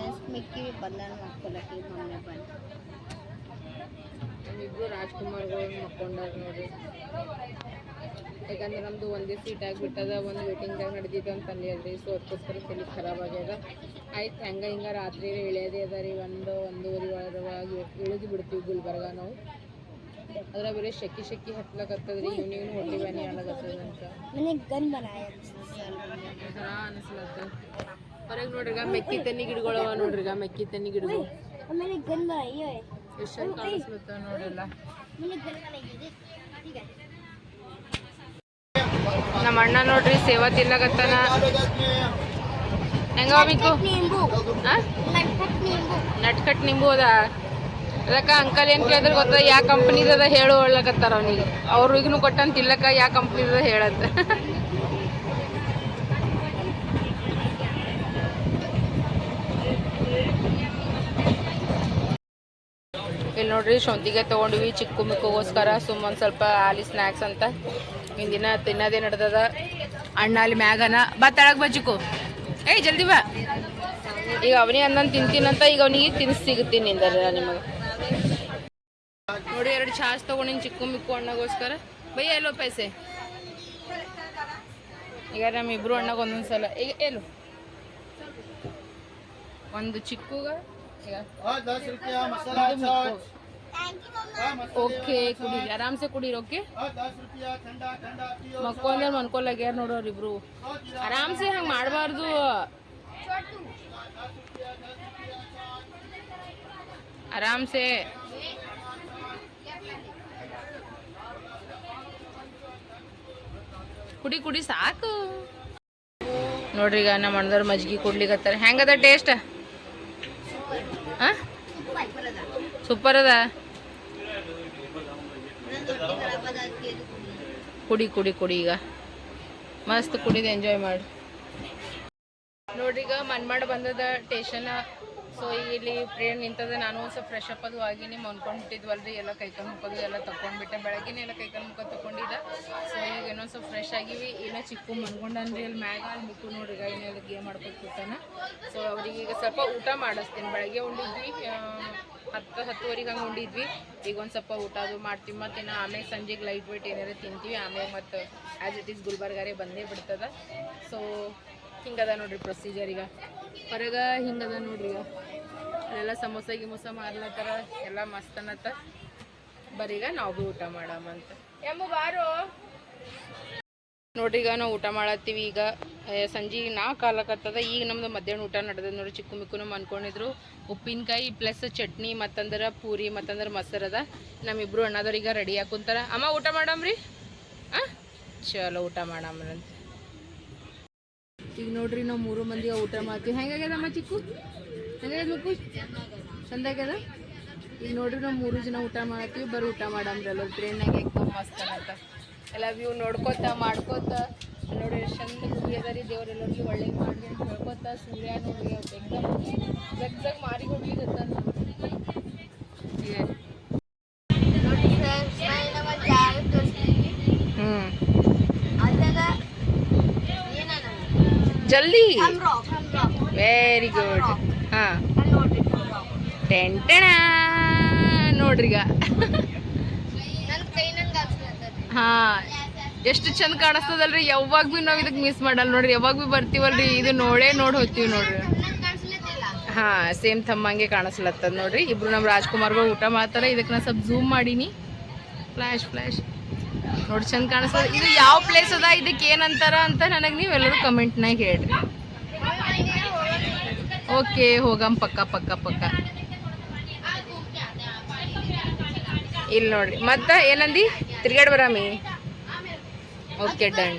ರೇಷ್ಮೆಕ್ಕೆ ಬಂಧನ ಮಾಡ್ಕೊಳಕ್ಕೆ ಮೊನ್ನೆ ಬಂದು. ನಮ್ಮಿಬ್ರು ರಾಜ್ಕುಮಾರ್ಗಳು ಮಕ್ಕೊಂಡಾಗ ನೋಡಿ ಯಾಕಂದ್ರೆ ನಮ್ದು ಒಂದೇ ಸೀಟ್ ಆಗಿಬಿಟ್ಟದ ಒಂದು ವೇಟಿಂಗ್ದಾಗ ನಡೆದಿದ್ದು ಅಂತ ಅಲ್ರಿ ಸೊ ಅದಕ್ಕೋಸ್ಕರ ತಲೆ ಖರಾಬ್ ಆಗ್ಯದ. ಆಯ್ತು ಹೆಂಗೆ ಹಿಂಗೆ ರಾತ್ರಿ ಇಳಿಯೋದೇ ಅದ ರೀ. ಒಂದು ಒಂದೂವರೆ ಒಳಗೆ ಇಳಿದು ಬಿಡ್ತೀವಿ ಗುಲ್ಬರ್ಗ ನಾವು. ಅದ್ರ ಬೇರೆ ಶೆಕಿ ಶೆಕಿ ಹತ್ಲಕತ್ತದ ರೀ ಇವ್ನು ಇವ್ನು ಹೊಟ್ಟಿ ಬ್ಯಾನಿ ಆಗ್ಲಕತ್ತದ ಅಂತ ಅನಿಸ್ಲತ್ತ. ಹೊರಗೆ ನೋಡ್ರಿಗ, ಮೆಕ್ಕಿ ತನ್ನಿ ಗಿಡಗಳವ ನೋಡ್ರಿಗ, ಮೆಕ್ಕಿ ತನ್ನಿ ಗಿಡಗಳು. ಎಷ್ಟು ನಮ್ಮ ಅಣ್ಣ ನೋಡ್ರಿ ಸೇವಾ ತಿನ್ನಕತ್ತಾನ. ಹೆಂಗ ನಟ್ಕಟ್ ನಿಂಬು ಅದ. ಅದಕ್ಕೆ ಅಂಕಲ್ ಏನ್ ಕೇಳಿದ್ರೆ ಗೊತ್ತ ಯಾವ ಕಂಪನಿದ ಹೇಳು ಹೇಳಕತ್ತಾರ ಅವನಿಗೆ. ಅವ್ರಿಗೂ ಕೊಟ್ಟಂತ ಯಾ ಯಾವ ಕಂಪ್ನಿದ ಹೇಳತ್ತ ಇಲ್ಲಿ ನೋಡ್ರಿ ಶೊಂತಿಗೆ ತೊಗೊಂಡ್ವಿ, ಚಿಕ್ಕು ಮಿಕ್ಕುಗೋಸ್ಕರ, ಸುಮ್ಮನೆ ಸ್ವಲ್ಪ ಆಲಿ ಸ್ನ್ಯಾಕ್ಸ್ ಅಂತ. ಇಂದಿನ ದಿನ ತಿನ್ನೋದೇ ನಡ್ದದ ಅಣ್ಣ ಅಲ್ಲಿ ಮ್ಯಾಗನ. ಬಾ ತೆಳಗ್ ಬಾ ಏಯ್, ಜಲ್ದಿ ಬಾ. ಈಗ ಅವನಿಗೆ ಅಂದನ್ ತಿಂತೀನಂತ ಈಗ ಅವನಿಗೆ ತಿನ್ಸಿ ಸಿಗುತ್ತೀನಿ ನಿಂದರ ನಿಮಗೆ. ನೋಡಿ ಎರಡು ಚಾಸ್ ತಗೊಂಡಿನಿ ಚಿಕ್ಕು ಮಿಕ್ಕು ಅಣ್ಣಗೋಸ್ಕರ. ಬೈ, ಎಲ್ಲೋ ಪೈಸೆ. ಈಗ ನಮ್ಮ ಇಬ್ರು ಅಣ್ಣಗೆ ಒಂದೊಂದು ಸಲ ಈಗ, ಎಲ್ಲು. ಒಂದು ಚಿಕ್ಕುಗ. ಓಕೆ ಕುಡೀರಿ ಆರಾಮ್ಸೆ ಕುಡೀರಿ ಓಕೆ ಮಕ್ಕೊಂದ್ರೆ ಮನ್ಕೊಲಾಗ್ಯಾರ ನೋಡೋರು ಇಬ್ರು. ಆರಾಮ್ಸೆ ಹಂಗೆ ಮಾಡಬಾರ್ದು. ಆರಾಮ್ಸೆ. ಕುಡಿ ಕುಡಿ ಸಾಕು. ನೋಡ್ರಿ ಈಗ ನಮ್ಮ ಅಣ್ಣದವ್ರು ಮಜ್ಜಿಗೆ ಕೊಡ್ಲಿಕತ್ತಾರ. ಹೆಂಗದ ಟೇಸ್ಟ್ ಸೂಪರ್ ಅದ. ಕುಡಿ ಕುಡಿ ಕುಡಿ ಈಗ. ಮಸ್ತ್ ಕುಡಿದು ಎಂಜಾಯ್ ಮಾಡಿ. ನೋಡ್ರಿ ಈಗ ಮನ್ಮಾಡ್ ಬಂದದ ಟೇಷನ್ ಸೊ ಇಲ್ಲಿ ಪ್ರೇಯರ್ ನಿಂತದ ನಾನು ಒಂದು ಸ್ವಲ್ಪ ಫ್ರೆಶ್ ಅದು ಆಗಿನಿ ಮನ್ಕೊಂಡ್ಬಿಟ್ಟಿದ್ವಲ್ರಿ ಎಲ್ಲ ಕೈಕಾಲು ಮುಖದು ಎಲ್ಲ ತಗೊಂಡ್ಬಿಟ್ಟೆ ಬೆಳಗ್ಗೆನೆ ಎಲ್ಲ ಕೈಕಾಲು ಮುಖ ತಗೊಂಡಿದ್ದ ಸೊ ಈಗ ಇನ್ನೊಂದು ಸ್ವಲ್ಪ ಫ್ರೆಶ್ ಆಗಿವಿ. ಏನೋ ಚಿಕ್ಕು ಮನ್ಕೊಂಡನ್ರಿ ಅಲ್ಲಿ ಮ್ಯಾಗ, ಅಲ್ಲಿ ಮಿಕ್ಕು ನೋಡ್ರಿ ಈಗ ಏನೆಲ್ಲ ಗೇಮ್ ಮಾಡ್ಕೊಂಡು ಕೂತಾನ. ಸೊ ಅವ್ರಿಗೆ ಈಗ ಸ್ವಲ್ಪ ಊಟ ಮಾಡಿಸ್ತೀನಿ. ಬೆಳಗ್ಗೆ ಉಂಡಿದ್ವಿ ಹತ್ತು, ಹತ್ತುವರೆಗೆ ಹಂಗೆ ಉಂಡಿದ್ವಿ. ಈಗ ಒಂದು ಸ್ವಲ್ಪ ಊಟ ಅದು ಮಾಡ್ತೀವಿ. ಮತ್ತು ಇನ್ನು ಆಮೇಲೆ ಸಂಜೆಗೆ ಲೈಟ್ ವೈಟ್ ಏನಾರ ತಿಂತೀವಿ. ಆಮೇಲೆ ಮತ್ತು ಆ್ಯಸ್ ಇಟ್ ಈಸ್ ಗುಲ್ಬರ್ಗಾರೆ ಬಂದೇ ಬಿಡ್ತದೆ. ಸೊ ಹಿಂಗದ ನೋಡ್ರಿ ಪ್ರೊಸೀಜರ್ ಈಗ. ಹೊರಗೆ ಹಿಂಗದ ನೋಡ್ರಿ ಈಗ. ಅಲ್ಲೆಲ್ಲ ಸಮೋಸ ಗಿಮೋಸ ಮಾರ್ಲತ್ತಾರ ಎಲ್ಲ ಮಸ್ತ್ ಅನ್ನತ್ತ. ಬರೀಗ ನಾವು ಭೀ ಊಟ ಮಾಡಮ್ಮಂತ ಎಮ್ಮ ಬಾರೋ. ನೋಡ್ರಿ ಈಗ ನಾವು ಊಟ ಮಾಡತ್ತೀವಿ ಈಗ. ಸಂಜೆ ನಾಲ್ಕು ಕಾಲಕತ್ತದ ಈಗ ನಮ್ದು ಮಧ್ಯಾಹ್ನ ಊಟ ನಡೆದ ನೋಡ್ರಿ ಚಿಕ್ಕು ಮಿಕ್ಕುನು ಅನ್ಕೊಂಡಿದ್ರು ಉಪ್ಪಿನಕಾಯಿ ಪ್ಲಸ್ ಚಟ್ನಿ ಮತ್ತಂದ್ರೆ ಪೂರಿ ಮತ್ತಂದ್ರೆ ಮೊಸರದ ನಮ್ಮಿಬ್ರು ಅಣ್ಣದವ್ರೀಗ ರೆಡಿ ಹಾಕೊಂತಾರ ಅಮ್ಮ ಊಟ ಮಾಡಮ್ರಿ? ಹಾಂ ಚಲೋ ಊಟ ಮಾಡಮ್ರಂತ. ಈಗ ನೋಡ್ರಿ ನಾವು ಮೂರು ಮಂದಿ ಊಟ ಮಾಡ್ತೀವಿ. ಹೆಂಗಾಗ್ಯದಮ್ಮ ಚಿಕ್ಕು? ಹೆಂಗಾಗ್ಯದ ಮಕ್ಕು? ಚಂದಾಗ್ಯದ? ಈಗ ನೋಡ್ರಿ ನಾವು ಮೂರು ಜನ ಊಟ ಮಾಡ್ತೀವಿ. ಬರೀ ಊಟ ಮಾಡಮ್ರಿ ಅಲ್ಲ ಟ್ರೈನಾಗ ಎಕ್ದಮ್ ಮಸ್ತ್ ಅಂತ. ಎಲ್ಲ ವ್ಯೂ ನೋಡ್ಕೋತ, ಮಾಡ್ಕೋತ. ಎಷ್ಟ್ ಚಂದ ಗುಡಿ ಅದ ರೀ ಒಳ್ಳೆ ಒಳ್ಳೇದು ಮಾಡ್ರಿ ಅಂತ ಹೇಳ್ಕೊತ, ಸೂರ್ಯ ಎಕ್ದಮ್ ಜಗ್ ಜಗ್ ಮಾರಿ ಹೋಗ್ಲಿಕತ್ತಾನ. ಈಗ ನೋಡಿ ಫ್ರೆಂಡ್ಸ್ ನಾನು ನಮ್ಮ ಜಾಗ ತೋರಿಸ್ತೀನಿ ಹ್ಞೂ ಅದಾಗ ಏನಾನ ಜಲ್ದಿ ವೆರಿ ಗುಡ್ ಹಾಂ. ಟೆಂಟಣ ನೋಡ್ರಿಗ ಹಾ. ಎಷ್ಟು ಚಂದ ಕಾಣಿಸ್ತದಲ್ರಿ. ಯಾವಾಗ ಭೀ ನಾವು ಇದಕ್ಕೆ ಮಿಸ್ ಮಾಡಲ್ಲ ನೋಡ್ರಿ. ಯಾವಾಗ ಭೀ ಬರ್ತೀವಲ್ರಿ. ಇದು ನೋಡೇ ನೋಡಿ ಹೋಗ್ತೀವಿ ನೋಡ್ರಿ. ಹಾಂ ಸೇಮ್ ತಮ್ಮಂಗೆ ಕಾಣಿಸ್ಲತ್ತದ ನೋಡ್ರಿ. ಇಬ್ರು ನಮ್ಮ ರಾಜ್ಕುಮಾರ್ಗಳು ಊಟ ಮಾಡ್ತಾರೆ. ಇದಕ್ಕೆ ನಾ ಸ್ವಲ್ಪ ಝೂಮ್ ಮಾಡೀನಿ. ಫ್ಲ್ಯಾಶ್ ಫ್ಲಾಶ್ ನೋಡಿ, ಚಂದ ಕಾಣಿಸ್ತದ ಇದು. ಯಾವ ಪ್ಲೇಸ್ ಅದ? ಇದಕ್ಕೆ ಏನಂತಾರ ಅಂತ ನನಗೆ ನೀವೆಲ್ಲರೂ ಕಮೆಂಟ್ನಾಗ ಹೇಳ್ರಿ. ಓಕೆ ಹೋಗಮ್ ಪಕ್ಕ ಪಕ್ಕ ಪಕ್ಕ. ಇಲ್ಲಿ ನೋಡ್ರಿ. ಮತ್ತೆ ಏನಂದಿ? ತಿರ್ಗಾಡ್ ಬರಾಮಿ. ಓಕೆ ಡನ್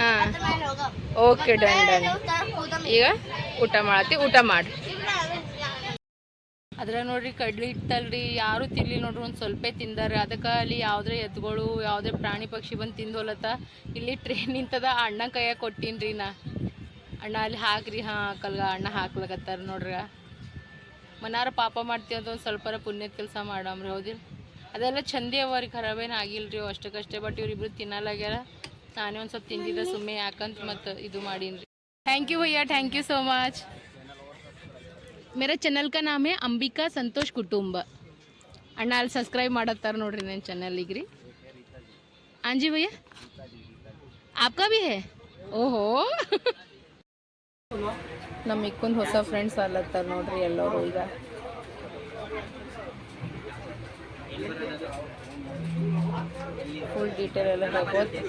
ಹಾ. ಓಕೆ ಡನ್ ಡನ್ ಈಗ ಊಟ ಮಾಡತ್ತಿ, ಊಟ ಮಾಡಿ ಅದ್ರಾಗ ನೋಡ್ರಿ ಕಡ್ಲಿ ಹಿಟ್ಟಲ್ರಿ, ಯಾರು ತಿನ್ಲಿ ನೋಡ್ರಿ, ಒಂದು ಸ್ವಲ್ಪ ತಿಂದಾರ. ಅದಕ್ಕೆ ಅಲ್ಲಿ ಯಾವುದೇ ಎತ್ತುಗಳು ಯಾವುದೇ ಪ್ರಾಣಿ ಪಕ್ಷಿ ಬಂದು ತಿಂದೋಲತ್ತ ಇಲ್ಲಿ ಟ್ರೈನ್ ನಿಂತದ, ಅಣ್ಣ ಕೈಯಾಗ ಕೊಟ್ಟಿನ್ರಿ ನಾ. ಅಣ್ಣ ಅಲ್ಲಿ ಹಾಕ್ರಿ, ಹಾಂ, ಕಲ್ಗ ಅಣ್ಣ ಹಾಕ್ಲಕತ್ತಾರ ನೋಡ್ರಿ. ಮನಾರ ಪಾಪ ಮಾಡ್ತೀವಿ ಅಂತ ಒಂದು ಸ್ವಲ್ಪರ ಪುಣ್ಯದ ಕೆಲಸ ಮಾಡಮ್ರಿ ಹೌದಿಲ್ಲ ಅದೆಲ್ಲ ಚಂದಿ ಅವ ರೀ ಖರಾಬೇನು ಆಗಿಲ್ರಿ ಅಷ್ಟಕ್ಕಷ್ಟೇ ಬಟ್ ಇವ್ರಿಬ್ರು ತಿನ್ನಲಾಗ್ಯಾರ ನಾನೇ ಒಂದು ಸ್ವಲ್ಪ ತಿಂದಿದ್ದೆ ಸುಮ್ಮನೆ, ಯಾಕಂತ ಮತ್ತು ಇದು ಮಾಡೀನಿ ಥ್ಯಾಂಕ್ ಯು ಭಯ್ಯ ಥ್ಯಾಂಕ್ ಯು ಸೋ ಮಚ್ ಮೇರಾ ಚಾನಲ್ ಕಾ ನಾಮ್ ಹೇ ಅಂಬಿಕಾ ಸಂತೋಷ್ ಕುಟುಂಬ. ಅಣ್ಣ ಅಲ್ಲಿ ಸಬ್ಸ್ಕ್ರೈಬ್ ಮಾಡತ್ತಾರ ನೋಡ್ರಿ ನನ್ನ ಚಾನಲಿಗೆ ರೀ ಆಂಜಿ ಭಯ್ಯ, ಆಪ್ಕಾ ಭಿ ಹೇ? ಓಹೋ. ನಮ್ಮ ಇಕ್ಕೊಂದು ಹೊಸ ಫ್ರೆಂಡ್ಸ್ ಅಲ್ಲತ್ತಾರ ನೋಡ್ರಿ ಎಲ್ಲರೂ ಈಗ. ಫುಲ್ ಡೀಟೇಲ್ ಎಲ್ಲ ಹೇಳ್ಬೋದು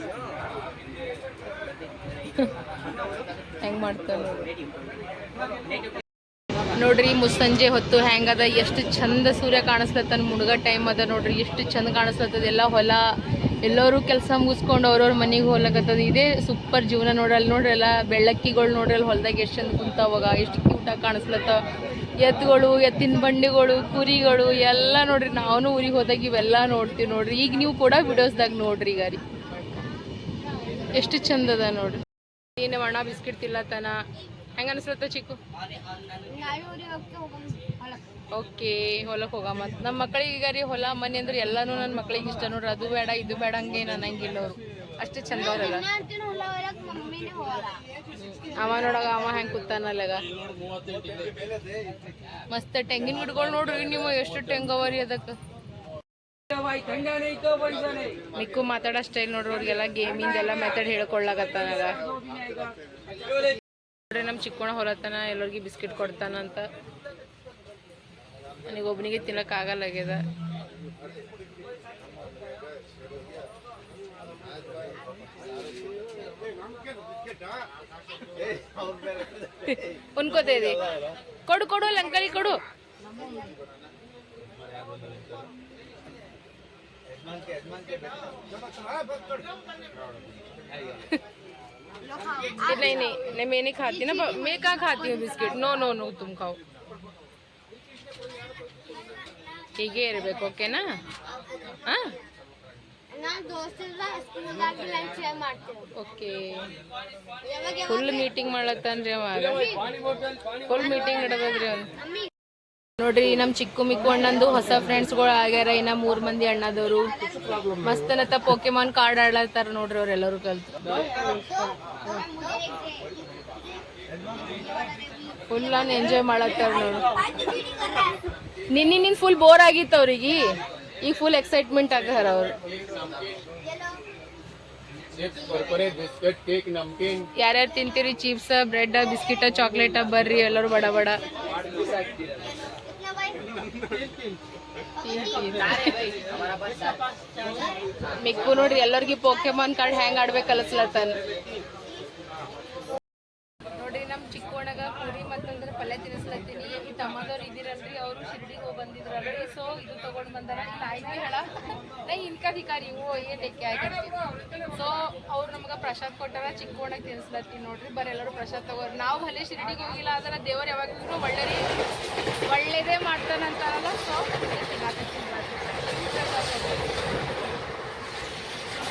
ಹೆಂಗೆ ಮಾಡ್ತಾರೆ ನೋಡ್ರಿ ಮುಸ್ಸಂಜೆ ಹೊತ್ತು ಹೆಂಗದ ಎಷ್ಟು ಚಂದ ಸೂರ್ಯ ಕಾಣಿಸ್ಲತ್ತನ ಮುಡುಗ ಟೈಮ್ ಅದ ನೋಡ್ರಿ, ಎಷ್ಟು ಚಂದ ಕಾಣಿಸ್ಲತ್ತದ ಎಲ್ಲ ಹೊಲ, ಎಲ್ಲರೂ ಕೆಲಸ ಮುಗಿಸ್ಕೊಂಡು ಅವ್ರವ್ರ ಮನೆಗೆ ಹೋಗ್ಲಕತ್ತದ. ಇದೇ ಸೂಪರ್ ಜೀವನ ನೋಡ್ರಿ ಅಲ್ಲಿ ನೋಡ್ರಿ ಎಲ್ಲ ಬೆಳ್ಳಕ್ಕಿಗಳು ನೋಡ್ರಿ ಅಲ್ಲಿ ಹೊಲ್ದಾಗ ಎಷ್ಟು ಚಂದ ಕುಂತಾವಾಗ ಎಷ್ಟು ಕ್ಯೂಟಾಗಿ ಕಾಣಿಸ್ಲತ್ತ. ಎತ್ತುಗಳು ಎತ್ತಿನ ಬಂಡಿಗಳು, ಕುರಿಗಳು, ಎಲ್ಲ ನೋಡ್ರಿ ನಾವು ಊರಿಗೆ ಹೋದಾಗ ಇವೆಲ್ಲ ನೋಡ್ತೀವಿ ನೋಡ್ರಿ. ಈಗ ನೀವು ಕೂಡ ವಿಡಿಯೋಸ್ದಾಗ ನೋಡ್ರಿ ಈಗ ರೀ. ಎಷ್ಟು ಚಂದದ ನೋಡ್ರಿ. ಏನು ಒಣ ಬಿಸ್ಕಿಟ್ ತಿಲ್ಲತನ ಹೆಂಗ ಅನಿಸ್ಲತ್ತ ಚಿಕ್ಕು? ಓಕೆ ಹೊಲಕ್ಕೆ ಹೋಗಮ್ಮ. ನಮ್ಮ ಮಕ್ಕಳಿಗೆ ಈಗ ರೀ ಹೊಲ, ಮನೆ ಅಂದ್ರೆ ಎಲ್ಲಾನು ನನ್ನ ಮಕ್ಳಿಗೆ ಇಷ್ಟ ನೋಡ್ರಿ. ಅದು ಬೇಡ, ಇದು ಬೇಡ ಹಂಗೆ ಅನ್ನಂಗಿಲ್ಲ ಅವರು ಅಷ್ಟೇ ಚಂದ ಅವ ನೋಡಾಗ ಅವ ಹೆಂಗೆ ಕೂತಾನಲ್ಲಗ ಮಸ್ತ್ ತೆಂಗಿನ ಗಿಡಗಳು ನೋಡ್ರಿ ನೀವು, ಎಷ್ಟು ತೆಂಗ್ ಅವ ರೀ ಅದಕ್ಕೆ. ಮಿಕ್ಕು ಮಾತಾಡೋ ಸ್ಟೈಲ್ ನೋಡ್ರಿ ಅವ್ರಿಗೆಲ್ಲ ಗೇಮಿಂದೆಲ್ಲ ಮೆಥಡ್ ಹೇಳ್ಕೊಳ್ಳಾಕತ್ತಾನಗ ನೋಡ್ರಿ ನಮ್ಮ ಚಿಕ್ಕೋಣ ಹೊರತನ, ಎಲ್ಲರಿಗೆ ಬಿಸ್ಕಿಟ್ ಕೊಡ್ತಾನಂತ ನನಗೆ ಒಬ್ಬನಿಗೆ ತಿನ್ನಕ್ ಆಗಲ್ಲಾಗ್ಯದ ಉನ್ಕೋತಾ ಇದೆ. ಕೊಡು ಕೊಡು ಅಂಕಲಿ ಕೊಡು. नहीं नहीं नहीं मैं नहीं खाती ना ब- मैं कहाँ खाती हूँ बिस्किट नो नो नो तुम खाओ ಹೀಗೆ ಇರಬೇಕು ಓಕೆನಾ ಹಾಂ ನಾನು ದೋಸ್ತಿಲ್ಲ ಸ್ಕೂಲ್ದಾಗ ಲಂಚ್ ಮಾಡ್ತೇವೆ ಓಕೆ ಯಾವಾಗ ಫುಲ್ ಮೀಟಿಂಗ್ ಮಾಡ್ಲತ್ತಾನ್ರಿ ಅವಾಗ ಫುಲ್ ಮೀಟಿಂಗ್ ನಡೆದದ್ರಿ ಅವ್ನು ನೋಡ್ರಿ ನಮ್ಮ ಚಿಕ್ಕ ಮಿಕ್ಕು ಅಣ್ಣಂದು ಹೊಸ ಫ್ರೆಂಡ್ಸ್ಗಳು ಆಗ್ಯಾರ, ಇನ್ನ ಮೂರ್ ಮಂದಿ ಅಣ್ಣದವರು. ಮಸ್ತನತ್ತ ಪೋಕೆಮಾನ್ ಕಾರ್ಡ್ ಆಡ್ಲತ್ತಾರ ನೋಡ್ರಿ ಅವ್ರೆಲ್ಲರೂ ಕಲ್ತು. ಫುಲ್ ನಾನು ಎಂಜಾಯ್ ಮಾಡತ್ತಾರ ನೋಡ್ರಿ ನಿನ್ನೆ ನಿನ್ ಫುಲ್ ಬೋರ್ ಆಗಿತ್ತು ಅವ್ರಿಗೆ. ಈಗ ಫುಲ್ ಎಕ್ಸೈಟ್ಮೆಂಟ್ ಆಗ್ಯಾರ ಅವ್ರು. ಯಾರ್ಯಾರು ತಿಂತೀರಿ ಚಿಪ್ಸ್ ಬ್ರೆಡ್ ಬಿಸ್ಕಿಟ ಚಾಕ್ಲೇಟ ಬರ್ರಿ, ಎಲ್ಲರೂ ಬಡ ಬಡ. ಮಿಕ್ಕು ನೋಡ್ರಿ ಎಲ್ಲರಿಗೂ ಪೋಕೆಮಾನ್ ಕಾರ್ಡ್ ಹೆಂಗ್ ಆಡ್ಬೇಕು ಕಲಿಸ್ಲತ್ತಾನ ನೋಡ್ರಿ ನಮ್ಮ ಚಿಕ್ಕೋಣಗ ಪೂರಿ ಮತ್ತಂದ್ರೆ ಪಲ್ಯ ತಿನ್ನಿಸ್ಲತ್ತೀನಿ ಈ ತಮ್ಮದವ್ರು ಇದಿರಲ್ರಿ ಅವರು ಶಿರ್ಡಿಗೆ ಹೋಗಿ ಬಂದಿದ್ರಲ್ರಿ ಸೊ ಇದು ತಗೊಂಡ್ ಬಂದಾರ ಇಲ್ಲ ಆಯ್ತು ಹೇಳ ನಾ ಇವು ಏನ್ ಲೆಕ್ಕ ಆಗಿರ್ತೀವಿ ಸೊ ಅವ್ರು ನಮ್ಗೆ ಪ್ರಸಾದ್ ಕೊಟ್ಟಾರ, ಚಿಕ್ಕೋಣಗ್ ತಿನ್ಸ್ಲತ್ತೀವಿ ನೋಡ್ರಿ ಬರೀ ಎಲ್ಲರೂ ಪ್ರಸಾದ್ ತಗೋರಿ. ನಾವು ಹಲೇ ಶಿರಡಿಗೆ ಹೋಗಿಲ್ಲ, ಆದ್ರೆ ದೇವ್ರು ಯಾವಾಗಲೂ ಒಳ್ಳೆ ಒಳ್ಳೇದೇ ಮಾಡ್ತಾನಂತಾರಲ್ಲ ಸೊ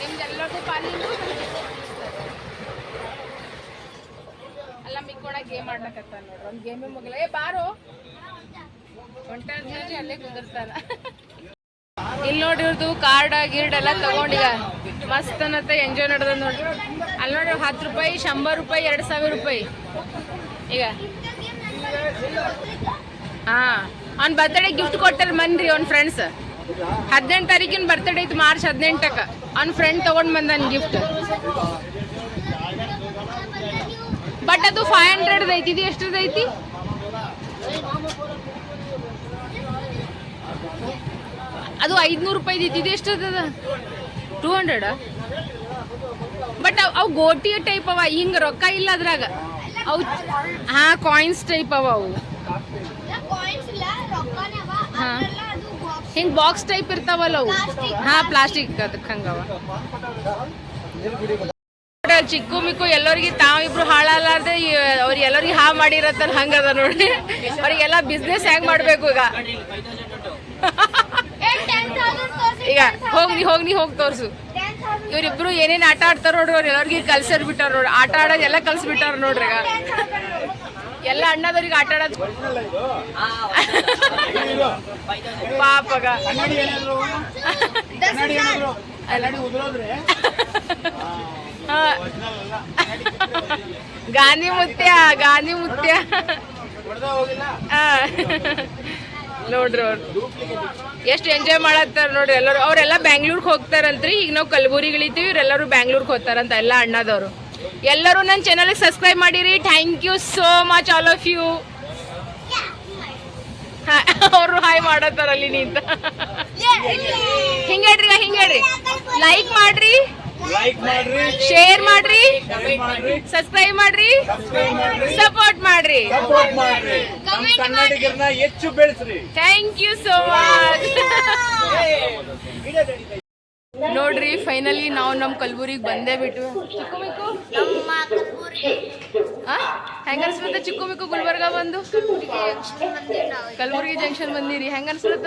ನಿಮ್ದೆಲ್ಲರಿಗೂ ಪಾಲಿಂದು ಅಲ್ಲ, ಮಿಕ್ಕೋಣ ಗೇಮ್ ಮಾಡ್ಲಕತ್ತ ನೋಡ್ರಿ, ಒಂದು ಗೇಮೇ ಮುಗಿಲ್ಲ. ಏ, ಬಾರೋ. ಒಂಟಿ ಅಲ್ಲೇ ಕುಂದಿರ್ತಾರ ಇಲ್ಲಿ ನೋಡಿ ಇವ್ರದ್ದು ಕಾರ್ಡ್ ಗಿರ್ಡ್ ಎಲ್ಲ ತಗೊಂಡಿಗ. ಮಸ್ತ್ ಅನ್ನತ್ತೆ ಎಂಜಾಯ್ ನಡ್ದ ನೋಡ್ರಿ. ಅಲ್ಲಿ ನೋಡಿ ಹತ್ತು ರೂಪಾಯಿ, ಶಂಬರ್ ರೂಪಾಯಿ, ಎರಡು ಸಾವಿರ ರೂಪಾಯಿ. ಈಗ. ಹಾ. ಅವ್ನ ಬರ್ತ್ಡೇ ಗಿಫ್ಟ್ ಕೊಟ್ಟಾರ ಮನ್ರಿ ಅವ್ನ ಫ್ರೆಂಡ್ಸ್ ಹದಿನೆಂಟು ತಾರೀಕಿನ ಬರ್ತ್ಡೇ ಇತ್ತು, ಮಾರ್ಚ್ ಹದಿನೆಂಟಕ್ಕ. ಅವ್ನ ಫ್ರೆಂಡ್ ತಗೊಂಡ್ ಬಂದಾನ ಗಿಫ್ಟ್ ಬಟ್ ಅದು ಫೈವ್ ಹಂಡ್ರೆಡ್ ಐತಿ ಇದು ಎಷ್ಟ್ರದ್ದು ಅದು ಐದ್ನೂರು ರೂಪಾಯಿ ಇದ್ದಿದ್ದು ಎಷ್ಟು ಅದ ಟೂ ಹಂಡ್ರೆಡ್ ಬಟ್ ಅವು ಗೋಟಿ ಟೈಪ್ ಅವ, ಹಿಂಗ ರೊಕ್ಕ ಇಲ್ಲ ಅದ್ರಾಗ. ಅವು ಹಾ ಕಾಯಿನ್ಸ್ ಟೈಪ್ ಅವ ಅವು. ಹಾ. ಹಿಂಗ್ ಬಾಕ್ಸ್ ಟೈಪ್ ಇರ್ತಾವಲ್ಲ ಅವು. ಹಾ ಪ್ಲಾಸ್ಟಿಕ್ ಅದಕ್ಕೆ ಹಂಗವ ಚಿಕ್ಕು ಮಿಕ್ಕು ಎಲ್ಲರಿಗೆ ತಾವಿಬ್ರು ಹಾಳಾಲಾರ್ದೆ ಅವ್ರಿಗೆಲ್ಲರಿಗೆ ಎಲ್ಲರಿಗೆ ಹಾ ಮಾಡಿರತ್ತಲ್ಲ ಹಂಗದ ನೋಡಿ ಅವ್ರಿಗೆಲ್ಲ ಬಿಸ್ನೆಸ್ ಹೆಂಗ್ ಮಾಡ್ಬೇಕು ಈಗ? ಈಗ ಹೋಗ್ ನೀ ಹೋಗ್ ನೀ ಹೋಗಿ ತೋರ್ಸು. ಇವರಿಬ್ರು ಏನೇನು ಆಟ ಆಡ್ತಾರ ನೋಡ್ರಿ ಅವ್ರು ಎಲ್ಲರಿಗೆ ಕಲ್ಸರ್ ಬಿಟ್ಟಾರ ನೋಡ್ರಿ. ಆಟ ಆಡೋದ್ ಎಲ್ಲ ಕಲ್ಸ್ಬಿಟ್ಟಾರ ನೋಡ್ರಿ ಈಗ. ಎಲ್ಲ ಅಣ್ಣದವ್ರಿಗೆ ಆಟ ಆಡೋದು ಪಾಪಗ. ಗಾಂಧಿ ಮುತ್ಯ ಗಾಂಧಿ ಮುತ್ಯ. ಹಾ. ನೋಡ್ರಿ ಅವ್ರು. ಎಷ್ಟು ಎಂಜಾಯ್ ಮಾಡತ್ತಾರ ನೋಡ್ರಿ ಎಲ್ಲರೂ. ಅವರೆಲ್ಲ ಬ್ಯಾಂಗ್ಳೂರ್ಗೆ ಹೋಗ್ತಾರಂತ್ರಿ. ಈಗ ನಾವು ಕಲಬುರ್ಗಿಗೆ ಇಳಿತೀವಿ ಇವರೆಲ್ಲರೂ ಬ್ಯಾಂಗ್ಳೂರ್ಗೆ ಹೋಗ್ತಾರಂತ ಎಲ್ಲ ಅಣ್ಣದವರು. ಎಲ್ಲರೂ ನನ್ನ ಚಾನಲ್ಗೆ ಸಬ್ಸ್ಕ್ರೈಬ್ ಮಾಡಿರಿ. Thank you so much all of you ಅವರು ಹಾಯ್ ಮಾಡತ್ತಾರ ಅಲ್ಲಿ ನಿಂತ ಹಿಂಗೇಡ್ರಿ ಹಿಂಗೇಡ್ರಿ ಲೈಕ್ ಮಾಡ್ರಿ. ಲೈಕ್ ಮಾಡ್ರಿ. ಶೇರ್ ಮಾಡ್ರಿ. ಸಬ್ಸ್ಕ್ರೈಬ್ ಮಾಡ್ರಿ. ಸಪೋರ್ಟ್ ಮಾಡ್ರಿ. ನಮ್ಮ ಕನ್ನಡಿಗರನ್ನ ಹೆಚ್ಚು ಬೆಳೆಸ್ರಿ. ಥ್ಯಾಂಕ್ ಯು ಸೋ ಮಚ್ ನೋಡ್ರಿ ಫೈನಲಿ ನಾವು ನಮ್ಮ ಕಲ್ಬುರಿಗೆ. ಬಂದೇ ಬಿಟ್ಟು ಹೆಂಗ ಅನ್ಸ್ಲತ್ತ ಚಿಕ್ಕು ಮಿಕ್ಕು ಗುಲ್ಬರ್ಗ ಬಂದು? ಕಲ್ಬುರ್ಗಿ ಜಂಕ್ಷನ್ ಬಂದಿರಿ ಹೆಂಗ ಅನ್ಸ್ಲತ್ತ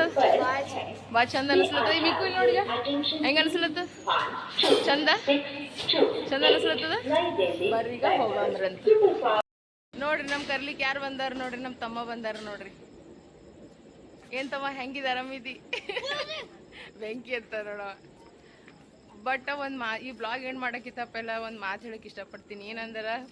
ಬಾ ಚಂದ ಅನ್ಸ್ಲತ್ತ ಈ ಮಿಕ್ಕು ಇಲ್ಲಿ ನೋಡಿ ಹೆಂಗ ಅನ್ಸ್ಲತ್ತ ಚಂದ? ಚಂದ ಅನ್ಸ್ಲತ್ತದ ಬರ್ರಿ ಈಗ ಹೋಗಂದ್ರಂತ. ನೋಡ್ರಿ, ನಮ್ ಕರ್ಲಿಕ್ ಯಾರು ಬಂದಾರ ನೋಡ್ರಿ, ನಮ್ ತಮ್ಮ ಬಂದಾರ ನೋಡ್ರಿ. ಏನ್ ತಮ್ಮ, ಹೆಂಗಿದ ಆರಾಮಿದಿ? ಬೆಂಕಿ ಅಂತ ನೋಡ. ಬಟ್ ಒಂದು ಮಾ, ಈ ಬ್ಲಾಗ್ ಏನು ಮಾಡೋಕ್ಕಿತ್ತಪ್ಪೆಲ್ಲ ಒಂದು ಮಾತು ಹೇಳಕ್ಕೆ ಇಷ್ಟಪಡ್ತೀನಿ. ಏನಂದ್ರೆ,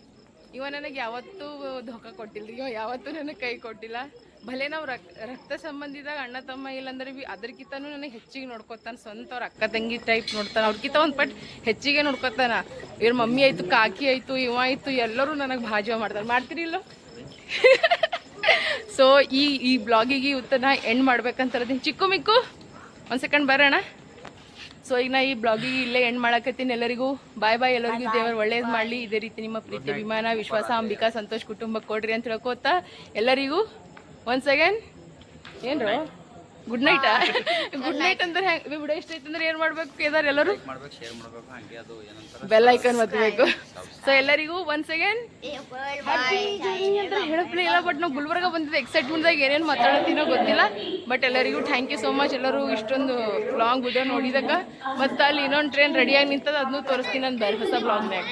ಇವ ನನಗೆ ಯಾವತ್ತೂ ಧೋಕ ಕೊಟ್ಟಿಲ್ಲ ಇವ ಯಾವತ್ತೂ ನನಗೆ ಕೈ ಕೊಟ್ಟಿಲ್ಲ. ಭಲೆ ನಾವು ರಕ್ ರಕ್ತ ಸಂಬಂಧಿದಾಗ ಅಣ್ಣ ತಮ್ಮ ಇಲ್ಲಂದ್ರೆ ಬಿ ಅದಕ್ಕಿಂತನೂ ನನಗೆ ಹೆಚ್ಚಿಗೆ ನೋಡ್ಕೊತಾನೆ ಸ್ವಂತ ಅವ್ರ ಅಕ್ಕ ತಂಗಿ ಟೈಪ್ ನೋಡ್ತಾನೆ ಅವ್ರಕ್ಕಿಂತ ಒಂದು ಪಟ್ ಹೆಚ್ಚಿಗೆ ನೋಡ್ಕೊತಾನ. ಇವ್ರ ಮಮ್ಮಿ ಆಯಿತು ಕಾಕಿ ಆಯಿತು ಇವ ಆಯಿತು ಎಲ್ಲರೂ ನನಗೆ ಭಾಜವ ಮಾಡ್ತಾರೆ. ಮಾಡ್ತೀರಿ ಇಲ್ಲೋ? ಸೊ ಈ ಈ ಬ್ಲಾಗಿಗೆ ಉತ್ತರ ನಾ ಎಂಡ್ ಮಾಡ್ಬೇಕಂತ ಚಿಕ್ಕು ಮಿಕ್ಕು ಒಂದು ಸೆಕೆಂಡ್ ಬರೋಣ? ಸೊ ಈಗ ನಾ ಈ ಬ್ಲಾಗಿಗೆ ಇಲ್ಲೇ ಎಂಡ್ ಮಾಡಕತ್ತೀನಿ ಎಲ್ಲರಿಗೂ. ಬಾಯ್ ಬಾಯ್ ಎಲ್ಲರಿಗೂ. ದೇವರು ಒಳ್ಳೇದು ಮಾಡಲಿ. ಇದೇ ರೀತಿ ನಿಮ್ಮ ಪ್ರೀತಿ ಅಭಿಮಾನ ವಿಶ್ವಾಸ ಅಂಬಿಕಾ ಸಂತೋಷ್ ಕುಟುಂಬಕ್ಕೆ ಕೊಡ್ರಿ ಅಂತ ಹೇಳ್ಕೋತಾ ಎಲ್ಲರಿಗೂ. ಒನ್ ಸೆಕೆಂಡ್ ಏನ್ರು? ಗುಡ್ ನೈಟಾ ಗುಡ್ ನೈಟ್ ಅಂದ್ರೆ ಹೆಂಗೆ ಬಿಡ ಐತೆ ಐತಂದ್ರೆ ಏನು ಮಾಡ್ಬೇಕು ಕೇದಾರ್ ಎಲ್ಲರೂ? ಬೆಲ್ ಐಕನ್ ಒತ್ತಬೇಕು ಸೊ ಎಲ್ಲರಿಗೂ ಒನ್ ಸೆಕೆಂಡ್ ಹೇಳಪ್ಲೇ ಇಲ್ಲ ಬಟ್ ನಾವು ಗುಲ್ಬರ್ಗ ಬಂದಿದ್ದೆ ಎಕ್ಸೈಟ್ಮೆಂಟ್ದಾಗ ಏನೇನು ಮಾತಾಡತ್ತೀನೋ ಗೊತ್ತಿಲ್ಲ. ಬಟ್ ಎಲ್ಲರಿಗೂ ಥ್ಯಾಂಕ್ ಯು ಸೋ ಮಚ್ ಎಲ್ಲರೂ ಇಷ್ಟೊಂದು ಲಾಂಗ್ ವಿಡಿಯೋ ನೋಡಿದಾಗ ಮತ್ತು ಅಲ್ಲಿ ಇನ್ನೊಂದು ಟ್ರೈನ್ ರೆಡಿಯಾಗಿ ನಿಂತದ ಅದನ್ನು ತೋರಿಸ್ತೀನಿ ನಾನು ಬೇರೆ ಹೊಸ ಬ್ಲಾಗ್ನಾಗ